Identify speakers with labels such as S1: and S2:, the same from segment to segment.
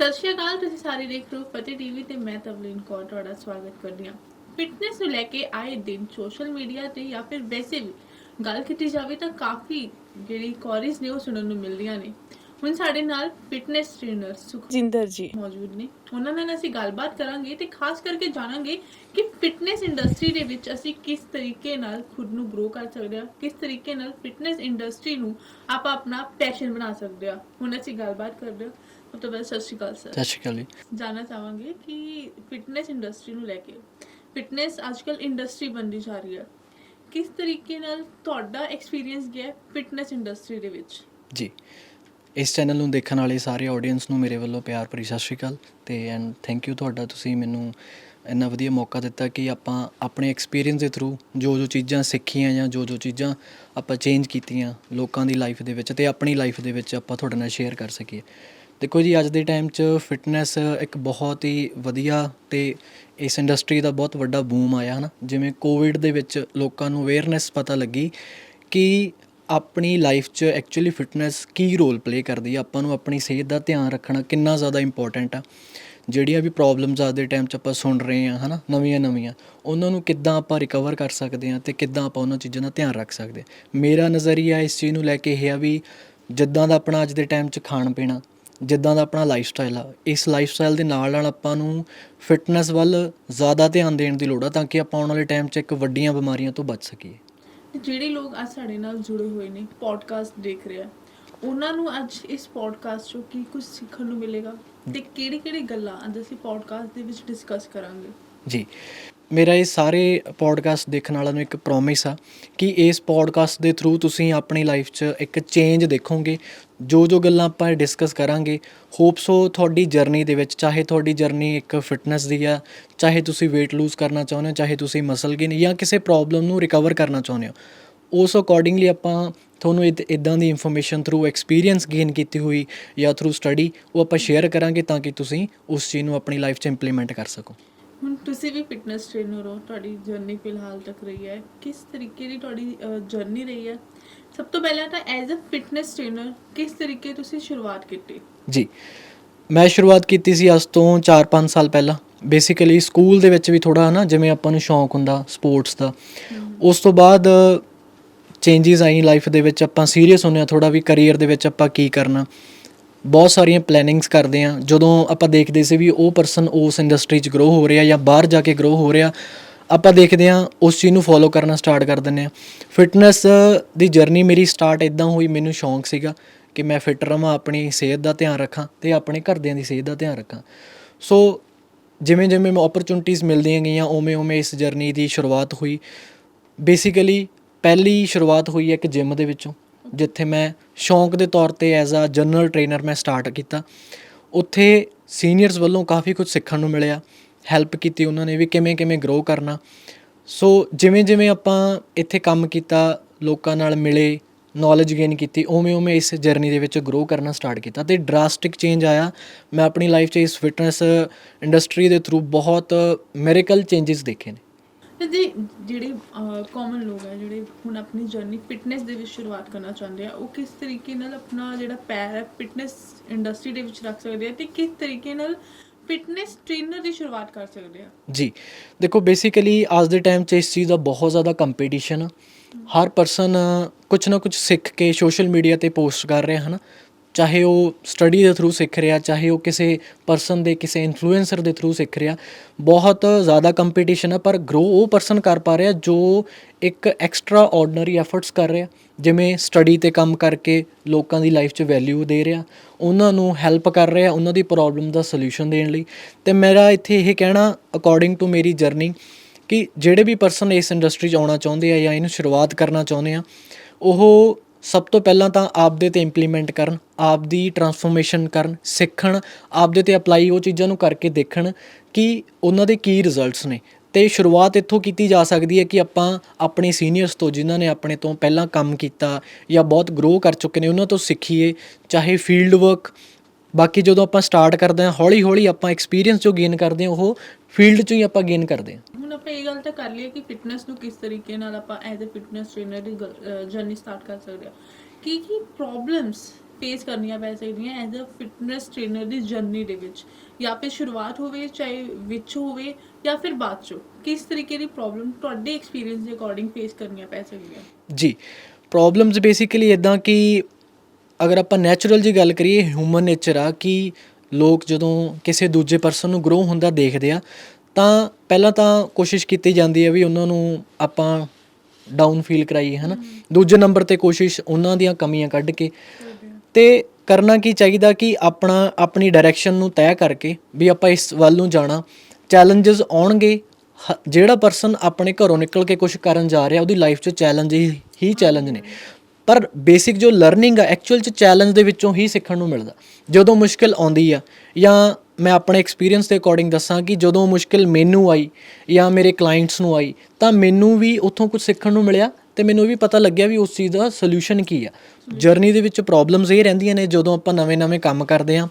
S1: ਸਤਿ ਸ਼੍ਰੀ ਅਕਾਲ ਤੁਸੀਂ ਸਾਰੇ ਦੇਖ ਰਹੇ ਹੋ ਫਤਿਹ ਟੀਵੀ ਤੇ ਮੈਂ ਤਵਲੀਨ ਕੌਰ ਤੁਹਾਡਾ ਸਵਾਗਤ ਕਰਦੀ ਹਾਂ। ਫਿਟਨੈਸ ਨੂੰ ਲੈ ਕੇ ਆਏ ਦਿਨ ਸੋਸ਼ਲ ਮੀਡੀਆ ਤੇ ਜਾਂ ਫਿਰ ਵੈਸੇ ਵੀ ਗੱਲ ਕੀਤੀ ਜਾਵੇ ਤਾਂ ਕਾਫੀ ਜਿਹੜੀ ਕੁਆਰੀਜ਼ ਨੇ ਉਹ ਸੁਣਨ ਨੂੰ ਮਿਲਦੀਆਂ ਨੇ। ਹੁਣ ਸਾਡੇ ਨਾਲ ਫਿਟਨੈਸ ਟ੍ਰੇਨਰ ਸੁਖਜਿੰਦਰ ਜੀ। ਮੌਜੂਦ ਨੇ। ਉਹਨਾਂ ਨਾਲ ਅਸੀਂ ਗੱਲਬਾਤ ਕਰਾਂਗੇ ਤੇ ਖਾਸ ਕਰਕੇ ਜਾਣਾਂਗੇ ਕਿ ਫਿਟਨੈਸ ਇੰਡਸਟਰੀ ਦੇ ਵਿੱਚ ਅਸੀਂ ਕਿਸ ਤਰੀਕੇ ਨਾਲ ਖੁਦ ਨੂੰ ਗਰੋ ਕਰ ਸਕਦੇ ਹਾਂ ਕਿਸ ਤਰੀਕੇ ਨਾਲ ਫਿਟਨੈਸ ਇੰਡਸਟਰੀ ਨੂੰ ਆਪਾਂ ਆਪਣਾ ਪੈਸ਼ਨ ਬਣਾ ਸਕਦੇ ਹਾਂ। ਹੁਣ ਅਸੀਂ ਗੱਲਬਾਤ ਕਰਦੇ ਹਾਂ ਤੋਂ ਪਹਿਲਾਂ ਸਤਿ ਸ਼੍ਰੀ ਅਕਾਲ ਸਰ।
S2: ਸਤਿ ਸ਼੍ਰੀ ਅਕਾਲ ਜੀ।
S1: ਜਾਨਣਾ ਚਾਹਾਂਗੇ ਕਿ ਫਿਟਨੈਸ ਇੰਡਸਟਰੀ ਨੂੰ ਲੈ ਕੇ ਫਿਟਨੈਸ ਅੱਜਕੱਲ ਇੰਡਸਟਰੀ ਬਣਦੀ ਜਾ ਰਹੀ ਹੈ। ਕਿਸ ਤਰੀਕੇ ਨਾਲ ਤੁਹਾਡਾ ਐਕਸਪੀਰੀਅੰਸ ਗਿਆ ਫਿਟਨੈਸ ਇੰਡਸਟਰੀ ਦੇ ਵਿੱਚ?
S2: ਜੀ। ਇਸ ਚੈਨਲ ਨੂੰ ਦੇਖਣ ਵਾਲੇ ਸਾਰੇ ਆਡੀਅנס ਨੂੰ ਮੇਰੇ ਵੱਲੋਂ ਪਿਆਰ ਭਰੀ ਸਤਿ ਸ਼੍ਰੀ ਅਕਾਲ ਤੇ ਐਂਡ ਥੈਂਕ ਯੂ ਤੁਹਾਡਾ ਤੁਸੀਂ ਮੈਨੂੰ ਇੰਨਾ ਵਧੀਆ ਮੌਕਾ ਦਿੱਤਾ ਕਿ ਆਪਾਂ ਆਪਣੇ ਐਕਸਪੀਰੀਅੰਸ ਦੇ ਥਰੂ ਜੋ ਜੋ ਚੀਜ਼ਾਂ ਸਿੱਖੀਆਂ ਜਾਂ ਜੋ ਜੋ ਚੀਜ਼ਾਂ ਆਪਾਂ ਚੇਂਜ ਕੀਤੀਆਂ ਲੋਕਾਂ ਦੀ ਲਾਈਫ ਦੇ ਵਿੱਚ ਤੇ ਆਪਣੀ ਲਾਈਫ ਦੇ ਵਿੱਚ ਆਪਾਂ ਤੁਹਾਡੇ ਨਾਲ ਸ਼ੇਅਰ ਕਰ ਸਕੀਏ। ਦੇਖੋ ਜੀ, ਅੱਜ ਦੇ ਟਾਈਮ 'ਚ ਫਿਟਨੈਸ ਇੱਕ ਬਹੁਤ ਹੀ ਵਧੀਆ ਅਤੇ ਇਸ ਇੰਡਸਟਰੀ ਦਾ ਬਹੁਤ ਵੱਡਾ ਬੂਮ ਆਇਆ ਹੈ ਨਾ ਜਿਵੇਂ ਕੋਵਿਡ ਦੇ ਵਿੱਚ ਲੋਕਾਂ ਨੂੰ ਅਵੇਅਰਨੈਸ ਪਤਾ ਲੱਗੀ ਕਿ ਆਪਣੀ ਲਾਈਫ 'ਚ ਐਕਚੁਅਲੀ ਫਿਟਨੈਸ ਕੀ ਰੋਲ ਪਲੇ ਕਰਦੀ ਆ। ਆਪਾਂ ਨੂੰ ਆਪਣੀ ਸਿਹਤ ਦਾ ਧਿਆਨ ਰੱਖਣਾ ਕਿੰਨਾ ਜ਼ਿਆਦਾ ਇੰਪੋਰਟੈਂਟ ਆ। ਜਿਹੜੀਆਂ ਵੀ ਪ੍ਰੋਬਲਮਸ ਅੱਜ ਦੇ ਟਾਈਮ 'ਚ ਆਪਾਂ ਸੁਣ ਰਹੇ ਆ, ਹਨਾ? ਨਵੀਆਂ ਨਵੀਆਂ। ਉਹਨਾਂ ਨੂੰ ਕਿੱਦਾਂ ਆਪਾਂ ਰਿਕਵਰ ਕਰ ਸਕਦੇ ਆ ਤੇ ਕਿੱਦਾਂ ਆਪਾਂ ਉਹਨਾਂ ਚੀਜ਼ਾਂ ਦਾ ਧਿਆਨ ਰੱਖ ਸਕਦੇ ਮੇਰਾ ਨਜ਼ਰੀਆ ਇਸ ਚੀਜ਼ ਨੂੰ ਲੈ ਕੇ ਇਹ ਆ ਵੀ ਜਿੱਦਾਂ ਦਾ ਆਪਣਾ ਅੱਜ ਦੇ ਟਾਈਮ 'ਚ ਖਾਣ ਪੀਣਾ ਜਿੱਦਾਂ ਦਾ ਆਪਣਾ ਲਾਈਫ ਸਟਾਈਲ ਆ। ਇਸ ਲਾਈਫ ਸਟਾਈਲ ਦੇ ਨਾਲ ਨਾਲ ਆਪਾਂ ਨੂੰ ਫਿਟਨੈਸ ਵੱਲ ਜ਼ਿਆਦਾ ਧਿਆਨ ਦੇਣ ਦੀ ਲੋੜ ਆ ਤਾਂ ਕਿ ਆਪਾਂ ਆਉਣ ਵਾਲੇ ਟਾਈਮ 'ਚ ਇੱਕ ਵੱਡੀਆਂ ਬਿਮਾਰੀਆਂ ਤੋਂ ਬਚ ਸਕੀਏ।
S1: ਜਿਹੜੇ ਲੋਕ ਅੱਜ ਸਾਡੇ ਨਾਲ ਜੁੜੇ ਹੋਏ ਨੇ ਪੋਡਕਾਸਟ ਦੇਖ ਰਹੇ ਆ ਉਹਨਾਂ ਨੂੰ ਅੱਜ ਇਸ ਪੋਡਕਾਸਟ ਚੋਂ ਕੀ ਕੁਝ ਸਿੱਖਣ ਨੂੰ ਮਿਲੇਗਾ ਤੇ ਕਿਹੜੀ ਕਿਹੜੀ ਗੱਲਾਂ ਅੱਜ ਅਸੀਂ ਪੋਡਕਾਸਟ ਦੇ ਵਿੱਚ ਡਿਸਕਸ ਕਰਾਂਗੇ?
S2: ਜੀ ਮੇਰਾ ਇਹ ਸਾਰੇ ਪੋਡਕਾਸਟ ਦੇਖਣ ਵਾਲਿਆਂ ਨੂੰ ਇੱਕ ਪ੍ਰੋਮਿਸ ਆ ਕਿ ਇਸ ਪੋਡਕਾਸਟ ਦੇ ਥਰੂ ਤੁਸੀਂ ਆਪਣੀ ਲਾਈਫ 'ਚ ਇੱਕ ਚੇਂਜ ਦੇਖੋਗੇ ਜੋ ਜੋ ਗੱਲਾਂ ਆਪਾਂ ਡਿਸਕਸ ਕਰਾਂਗੇ ਹੋਪਸੋ ਤੁਹਾਡੀ ਜਰਨੀ ਦੇ ਵਿੱਚ, ਚਾਹੇ ਤੁਹਾਡੀ ਜਰਨੀ ਇੱਕ ਫਿਟਨੈਸ ਦੀ ਆ, ਚਾਹੇ ਤੁਸੀਂ weight lose ਕਰਨਾ ਚਾਹੁੰਦੇ ਹੋ, ਚਾਹੇ ਤੁਸੀਂ ਮਸਲ ਗੇਨ ਜਾਂ ਕਿਸੇ ਪ੍ਰੋਬਲਮ ਨੂੰ ਰਿਕਵਰ ਕਰਨਾ ਚਾਹੁੰਦੇ ਹੋ, ਉਸ ਅਕੋਰਡਿੰਗਲੀ ਆਪਾਂ ਤੁਹਾਨੂੰ ਇਦਾਂ ਦੀ ਇਨਫੋਰਮੇਸ਼ਨ ਥਰੂ ਐਕਸਪੀਰੀਅੰਸ ਗੇਨ ਕੀਤੀ ਹੋਈ ਜਾਂ ਥਰੂ ਸਟੱਡੀ ਉਹ ਆਪਾਂ ਸ਼ੇਅਰ ਕਰਾਂਗੇ ਤਾਂ ਕਿ ਤੁਸੀਂ ਉਸ ਚੀਜ਼ ਨੂੰ ਆਪਣੀ ਲਾਈਫ 'ਚ ਇੰਪਲੀਮੈਂਟ ਕਰ ਸਕੋ।
S1: ਹੁਣ ਤੁਸੀਂ ਵੀ ਫਿਟਨੈਸ ਟ੍ਰੇਨਰ ਹੋ, ਤੁਹਾਡੀ ਜਰਨੀ ਫਿਲਹਾਲ ਤੱਕ ਰਹੀ ਹੈ, ਕਿਸ ਤਰੀਕੇ ਦੀ ਤੁਹਾਡੀ ਜਰਨੀ ਰਹੀ ਹੈ? ਸਭ ਤੋਂ ਪਹਿਲਾਂ ਤਾਂ ਐਜ਼ ਅ ਫਿਟਨੈਸ ਟ੍ਰੇਨਰ ਕਿਸ ਤਰੀਕੇ ਤੁਸੀਂ ਸ਼ੁਰੂਆਤ ਕੀਤੀ?
S2: ਜੀ ਮੈਂ ਸ਼ੁਰੂਆਤ ਕੀਤੀ ਸੀ ਅੱਜ ਤੋਂ 4-5 ਸਾਲ ਪਹਿਲਾਂ। ਬੇਸਿਕਲੀ ਸਕੂਲ ਦੇ ਵਿੱਚ ਵੀ ਥੋੜਾ ਨਾ ਜਿਵੇਂ ਆਪਾਂ ਨੂੰ ਸ਼ੌਂਕ ਹੁੰਦਾ ਸਪੋਰਟਸ ਦਾ। ਉਸ ਤੋਂ ਬਾਅਦ ਚੇਂਜਸ ਆਈ ਲਾਈਫ ਦੇ ਵਿੱਚ ਆਪਾਂ ਸੀਰੀਅਸ ਹੁੰਨੇ ਆ ਥੋੜਾ ਵੀ ਕੈਰੀਅਰ ਦੇ ਵਿੱਚ ਆਪਾਂ ਕੀ ਕਰਨਾ। ਬਹੁਤ ਸਾਰੀਆਂ ਪਲੈਨਿੰਗਸ ਕਰਦੇ ਆ ਜਦੋਂ ਆਪਾਂ ਦੇਖਦੇ ਸੀ ਵੀ ਉਹ ਪਰਸਨ ਉਸ ਇੰਡਸਟਰੀ 'ਚ ਗਰੋ ਹੋ ਰਿਹਾ ਜਾਂ ਬਾਹਰ ਜਾ ਕੇ ਗਰੋ ਹੋ ਰਿਹਾ ਆਪਾਂ ਦੇਖਦੇ ਹਾਂ, ਉਸ ਚੀਜ਼ ਨੂੰ ਫੋਲੋ ਕਰਨਾ ਸਟਾਰਟ ਕਰ ਦਿੰਦੇ ਹਾਂ। ਫਿਟਨੈਸ ਦੀ ਜਰਨੀ ਮੇਰੀ ਸਟਾਰਟ ਇਦਾਂ ਹੋਈ, ਮੈਨੂੰ ਸ਼ੌਂਕ ਸੀਗਾ ਕਿ ਮੈਂ ਫਿਟ ਰਵਾਂ, ਆਪਣੀ ਸਿਹਤ ਦਾ ਧਿਆਨ ਰੱਖਾਂ ਤੇ ਆਪਣੇ ਘਰਦਿਆਂ ਦੀ ਸਿਹਤ ਦਾ ਧਿਆਨ ਰੱਖਾਂ। ਸੋ ਜਿਵੇਂ ਜਿਵੇਂ ਮੈਨੂੰ ਓਪਰਚੁਨਿਟੀਆਂ ਮਿਲਦੀਆਂ ਗਈਆਂ ਓਵੇਂ ਓਵੇਂ ਇਸ ਜਰਨੀ ਦੀ ਸ਼ੁਰੂਆਤ ਹੋਈ। ਬੇਸਿਕਲੀ ਪਹਿਲੀ ਸ਼ੁਰੂਆਤ ਹੋਈ ਇੱਕ ਜਿਮ ਦੇ ਵਿੱਚੋਂ, ਜਿੱਥੇ ਮੈਂ ਸ਼ੌਂਕ ਦੇ ਤੌਰ ਤੇ ਐਜ਼ ਅ ਜਨਰਲ ਟ੍ਰੇਨਰ ਮੈਂ ਸਟਾਰਟ ਕੀਤਾ। ਉੱਥੇ ਸੀਨੀਅਰਸ ਵੱਲੋਂ ਕਾਫੀ ਕੁਝ ਸਿੱਖਣ ਨੂੰ ਮਿਲਿਆ। ਹੈਲਪ ਕੀਤੀ ਉਹਨਾਂ ਨੇ ਵੀ ਕਿਵੇਂ ਕਿਵੇਂ ਗਰੋ ਕਰਨਾ। ਸੋ ਜਿਵੇਂ ਜਿਵੇਂ ਆਪਾਂ ਇੱਥੇ ਕੰਮ ਕੀਤਾ, ਲੋਕਾਂ ਨਾਲ ਮਿਲੇ ਨੌਲੇਜ ਗੇਨ ਕੀਤੀ, ਉਵੇਂ ਉਵੇਂ ਇਸ ਜਰਨੀ ਦੇ ਵਿੱਚ ਗਰੋ ਕਰਨਾ ਸਟਾਰਟ ਕੀਤਾ ਤੇ ਡਰਾਸਟਿਕ ਚੇਂਜ ਆਇਆ। ਮੈਂ ਆਪਣੀ ਲਾਈਫ 'ਚ ਇਸ ਫਿਟਨੈਸ ਇੰਡਸਟਰੀ ਦੇ ਥਰੂ ਬਹੁਤ ਮੈਰੀਕਲ ਚੇਂਜਸ ਦੇਖੇ ਨੇ।
S1: ਜੀ, ਜਿਹੜੇ ਕਾਮਨ ਲੋਕ ਹੈ ਜਿਹੜੇ ਹੁਣ ਆਪਣੀ ਜਰਨੀ ਫਿਟਨੈਸ ਦੇ ਵਿੱਚ ਸ਼ੁਰੂਆਤ ਕਰਨਾ ਚਾਹੁੰਦੇ ਆ, ਉਹ ਕਿਸ ਤਰੀਕੇ ਨਾਲ ਆਪਣਾ ਜਿਹੜਾ ਪੈਰ ਹੈ ਫਿਟਨੈਸ ਇੰਡਸਟਰੀ ਦੇ ਵਿੱਚ ਰੱਖ ਸਕਦੇ ਆ ਤੇ ਕਿਸ ਤਰੀਕੇ ਨਾਲ ਫਿਟਨੈਸ ਟ੍ਰੇਨਰ ਦੀ ਸ਼ੁਰੂਆਤ ਕਰ ਸਕਦੇ ਆ
S2: ਜੀ, ਦੇਖੋ ਬੇਸਿਕਲੀ ਅੱਜ ਦੇ ਟਾਈਮ 'ਚ ਇਸ ਚੀਜ਼ ਦਾ ਬਹੁਤ ਜ਼ਿਆਦਾ ਕੰਪੀਟੀਸ਼ਨ ਹਰ ਪਰਸਨ ਕੁਝ ਨਾ ਕੁਝ ਸਿੱਖ ਕੇ ਸੋਸ਼ਲ ਮੀਡੀਆ ਤੇ ਪੋਸਟ ਕਰ ਰਿਹਾ, ਹਨ? ਚਾਹੇ ਉਹ ਸਟੱਡੀ ਦੇ ਥਰੂ ਸਿੱਖ ਰਿਹਾ, ਚਾਹੇ ਉਹ ਕਿਸੇ ਪਰਸਨ ਦੇ, ਕਿਸੇ ਇਨਫਲੂਐਂਸਰ ਦੇ ਥਰੂ ਸਿੱਖ ਰਿਹਾ, ਬਹੁਤ ਜ਼ਿਆਦਾ ਕੰਪੀਟੀਸ਼ਨ ਹੈ ਪਰ ਗਰੋ ਉਹ ਪਰਸਨ ਕਰ ਪਾ ਰਿਹਾ ਜੋ ਇੱਕ ਐਕਸਟਰਾ ਆਰਡੀਨਰੀ ਐਫਰਟਸ ਕਰ ਰਿਹਾ। ਜਿਵੇਂ ਸਟੱਡੀ ਤੇ ਕੰਮ ਕਰਕੇ ਲੋਕਾਂ ਦੀ ਲਾਈਫ 'ਚ ਵੈਲਿਊ ਦੇ ਰਿਹਾ, ਉਹਨਾਂ ਨੂੰ ਹੈਲਪ ਕਰ ਰਿਹਾ, ਉਹਨਾਂ ਦੀ ਪ੍ਰੋਬਲਮ ਦਾ ਸੋਲੂਸ਼ਨ ਦੇਣ ਲਈ। ਤੇ ਮੇਰਾ ਇੱਥੇ ਇਹ ਕਹਿਣਾ ਅਕੋਰਡਿੰਗ ਟੂ ਮੇਰੀ ਜਰਨੀ ਕਿ ਜਿਹੜੇ ਵੀ ਪਰਸਨ ਇਸ ਇੰਡਸਟਰੀ 'ਚ ਆਉਣਾ ਚਾਹੁੰਦੇ ਆ ਜਾਂ ਇਹਨੂੰ ਸ਼ੁਰੂਆਤ ਕਰਨਾ ਚਾਹੁੰਦੇ ਆ, ਉਹ ਸਭ ਤੋਂ ਪਹਿਲਾਂ ਤਾਂ ਆਪਦੇ ਤੇ ਇੰਪਲੀਮੈਂਟ ਕਰਨ, ਆਪਦੀ ਟਰਾਂਸਫੋਰਮੇਸ਼ਨ ਕਰਨ, ਸਿੱਖਣ, ਆਪਦੇ ਤੇ ਅਪਲਾਈ ਉਹ ਚੀਜ਼ਾਂ ਨੂੰ ਕਰਕੇ ਦੇਖਣ ਕਿ ਉਹਨਾਂ ਦੇ ਕੀ ਰਿਜ਼ਲਟਸ ਨੇ। ਤੇ ਸ਼ੁਰੂਆਤ ਇੱਥੋਂ ਕੀਤੀ ਜਾ ਸਕਦੀ ਹੈ ਕਿ ਆਪਾਂ ਆਪਣੇ ਸੀਨੀਅਰਸ ਤੋਂ ਜਿਨ੍ਹਾਂ ਨੇ ਆਪਣੇ ਤੋਂ ਪਹਿਲਾਂ ਕੰਮ ਕੀਤਾ ਜਾਂ ਬਹੁਤ ਗਰੋ ਕਰ ਚੁੱਕੇ ਨੇ, ਉਹਨਾਂ ਤੋਂ ਸਿੱਖੀਏ, ਚਾਹੇ ਫੀਲਡ ਵਰਕ ਬਾਕੀ ਜਦੋਂ ਆਪਾਂ ਸਟਾਰਟ ਕਰਦੇ ਹਾਂ ਹੌਲੀ ਹੌਲੀ ਆਪਾਂ ਐਕਸਪੀਰੀਅੰਸ ਜੋ ਗੇਨ ਕਰਦੇ ਹਾਂ ਉਹ ਫੀਲਡ 'ਚੋਂ ਹੀ ਆਪਾਂ ਗੇਨ ਕਰਦੇ ਹਾਂ।
S1: ਹੁਣ ਆਪਾਂ ਇਹ ਗੱਲ ਤਾਂ ਕਰ ਲਈਏ ਕਿ ਫਿਟਨੈਸ ਨੂੰ ਕਿਸ ਤਰੀਕੇ ਨਾਲ ਆਪਾਂ ਐਜ਼ ਅ ਫਿਟਨੈਸ ਟ੍ਰੇਨਰ ਦੀ ਜਰਨੀ ਸਟਾਰਟ ਕਰ ਸਕਦੇ ਆ ਕੀ ਕੀ ਪ੍ਰੋਬਲਮਸ ਫੇਸ ਕਰਨੀਆਂ ਪੈ ਸਕਦੀਆਂ ਐਜ਼ ਅ ਫਿਟਨੈਸ ਟ੍ਰੇਨਰ ਦੀ ਜਰਨੀ ਦੇ ਵਿੱਚ? ਜਾਂ ਫਿਰ ਸ਼ੁਰੂਆਤ ਹੋਵੇ ਚਾਹੇ ਵਿੱਚ ਹੋਵੇ ਜਾਂ ਫਿਰ ਬਾਅਦ ਚੋਂ? ਕਿਸ ਤਰੀਕੇ ਦੀ ਪ੍ਰੋਬਲਮ ਤੁਹਾਡੇ ਐਕਸਪੀਰੀਅੰਸ ਦੇ ਅਕੋਰਡਿੰਗ ਫੇਸ ਕਰਨੀਆਂ ਪੈ ਸਕਦੀਆਂ?
S2: ਜੀ ਪ੍ਰੋਬਲਮਸ ਬੇਸਿਕਲੀ ਇਦਾਂ ਕਿ ਅਗਰ ਆਪਾਂ ਨੈਚੁਰਲ ਜੀ ਗੱਲ ਕਰੀਏ ਹਿਊਮਨ ਨੇਚਰ ਆ ਕਿ ਲੋਕ ਜਦੋਂ ਕਿਸੇ ਦੂਜੇ ਪਰਸਨ ਨੂੰ ਗਰੋ ਹੁੰਦਾ ਦੇਖਦੇ ਆ ਤਾਂ ਪਹਿਲਾਂ ਤਾਂ ਕੋਸ਼ਿਸ਼ ਕੀਤੀ ਜਾਂਦੀ ਹੈ ਵੀ ਉਹਨਾਂ ਨੂੰ ਆਪਾਂ ਡਾਊਨ ਫੀਲ ਕਰਾਈਏ ਹਨਾ? ਦੂਜੇ ਨੰਬਰ ਤੇ ਕੋਸ਼ਿਸ਼ ਉਹਨਾਂ ਦੀਆਂ ਕਮੀਆਂ ਕੱਢ ਕੇ ਤੇ ਕਰਨਾ ਕੀ ਚਾਹੀਦਾ ਕਿ ਆਪਣਾ ਆਪਣੀ ਡਾਇਰੈਕਸ਼ਨ ਨੂੰ ਤੈਅ ਕਰਕੇ ਵੀ ਆਪਾਂ ਇਸ ਵੱਲ ਨੂੰ ਜਾਣਾ। ਚੈਲੰਜਸ ਆਉਣਗੇ ਜਿਹੜਾ ਪਰਸਨ ਆਪਣੇ ਘਰੋਂ ਨਿਕਲ ਕੇ ਕੁਝ ਕਰਨ ਜਾ ਰਿਹਾ ਉਹਦੀ ਲਾਈਫ 'ਚ ਚੈਲੰਜ ਹੀ ਚੈਲੰਜ ਨੇ। ਪਰ ਬੇਸਿਕ ਜੋ ਲਰਨਿੰਗ ਆ ਐਕਚੁਅਲ 'ਚ ਚੈਲੰਜ ਦੇ ਵਿੱਚੋਂ ਹੀ ਸਿੱਖਣ ਨੂੰ ਮਿਲਦਾ। ਜਦੋਂ ਮੁਸ਼ਕਿਲ ਆਉਂਦੀ ਆ, ਜਾਂ ਮੈਂ ਆਪਣੇ ਐਕਸਪੀਰੀਅੰਸ ਦੇ ਅਕੋਰਡਿੰਗ ਦੱਸਾਂ ਕਿ ਜਦੋਂ ਮੁਸ਼ਕਿਲ ਮੈਨੂੰ ਆਈ, ਜਾਂ ਮੇਰੇ ਕਲਾਇੰਟਸ ਨੂੰ ਆਈ, ਤਾਂ ਮੈਨੂੰ ਵੀ ਉੱਥੋਂ ਕੁਝ ਸਿੱਖਣ ਨੂੰ ਮਿਲਿਆ ਤੇ ਮੈਨੂੰ ਵੀ ਪਤਾ ਲੱਗਿਆ ਵੀ ਉਸ ਚੀਜ਼ ਦਾ ਸੋਲੂਸ਼ਨ ਕੀ ਆ। ਜਰਨੀ ਦੇ ਵਿੱਚ ਪ੍ਰੋਬਲਮਸ ਇਹ ਰਹਿੰਦੀਆਂ ਨੇ, ਜਦੋਂ ਆਪਾਂ ਨਵੇਂ-ਨਵੇਂ ਕੰਮ ਕਰਦੇ ਆ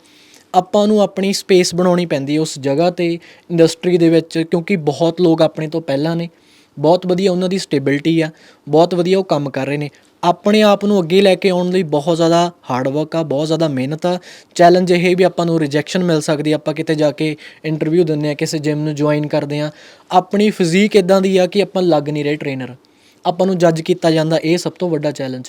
S2: ਆਪਾਂ ਨੂੰ ਆਪਣੀ ਸਪੇਸ ਬਣਾਉਣੀ ਪੈਂਦੀ ਹੈ ਉਸ ਜਗ੍ਹਾ ਤੇ ਇੰਡਸਟਰੀ ਦੇ ਵਿੱਚ, ਕਿਉਂਕਿ ਬਹੁਤ ਲੋਕ ਆਪਣੇ ਤੋਂ ਪਹਿਲਾਂ ਨੇ, ਬਹੁਤ ਵਧੀਆ ਉਹਨਾਂ ਦੀ ਸਟੇਬਿਲਿਟੀ ਆ, ਬਹੁਤ ਵਧੀਆ ਉਹ ਕੰਮ ਕਰ ਰਹੇ ਨੇ। ਆਪਣੇ ਆਪ ਨੂੰ ਅੱਗੇ ਲੈ ਕੇ ਆਉਣ ਲਈ ਬਹੁਤ ਜ਼ਿਆਦਾ ਹਾਰਡ ਵਰਕ ਆ, ਬਹੁਤ ਜ਼ਿਆਦਾ ਮਿਹਨਤ ਆ। ਚੈਲੰਜ ਇਹ ਵੀ ਆਪਾਂ ਨੂੰ ਰਿਜੈਕਸ਼ਨ ਮਿਲ ਸਕਦੀ ਆਪਾਂ ਕਿਤੇ ਜਾ ਕੇ ਇੰਟਰਵਿਊ ਦਿੰਦੇ ਆ, ਕਿਸੇ ਜਿਮ ਨੂੰ ਜੁਆਇਨ ਕਰਦੇ ਆ। ਆਪਣੀ ਫਿਜ਼ੀਕ ਇਦਾਂ ਦੀ ਆ ਕਿ ਆਪਾਂ ਲੱਗ ਨਹੀਂ ਰਹੇ ਟ੍ਰੇਨਰ ਆਪਾਂ ਨੂੰ ਜੱਜ ਕੀਤਾ ਜਾਂਦਾ, ਇਹ ਸਭ ਤੋਂ ਵੱਡਾ ਚੈਲੰਜ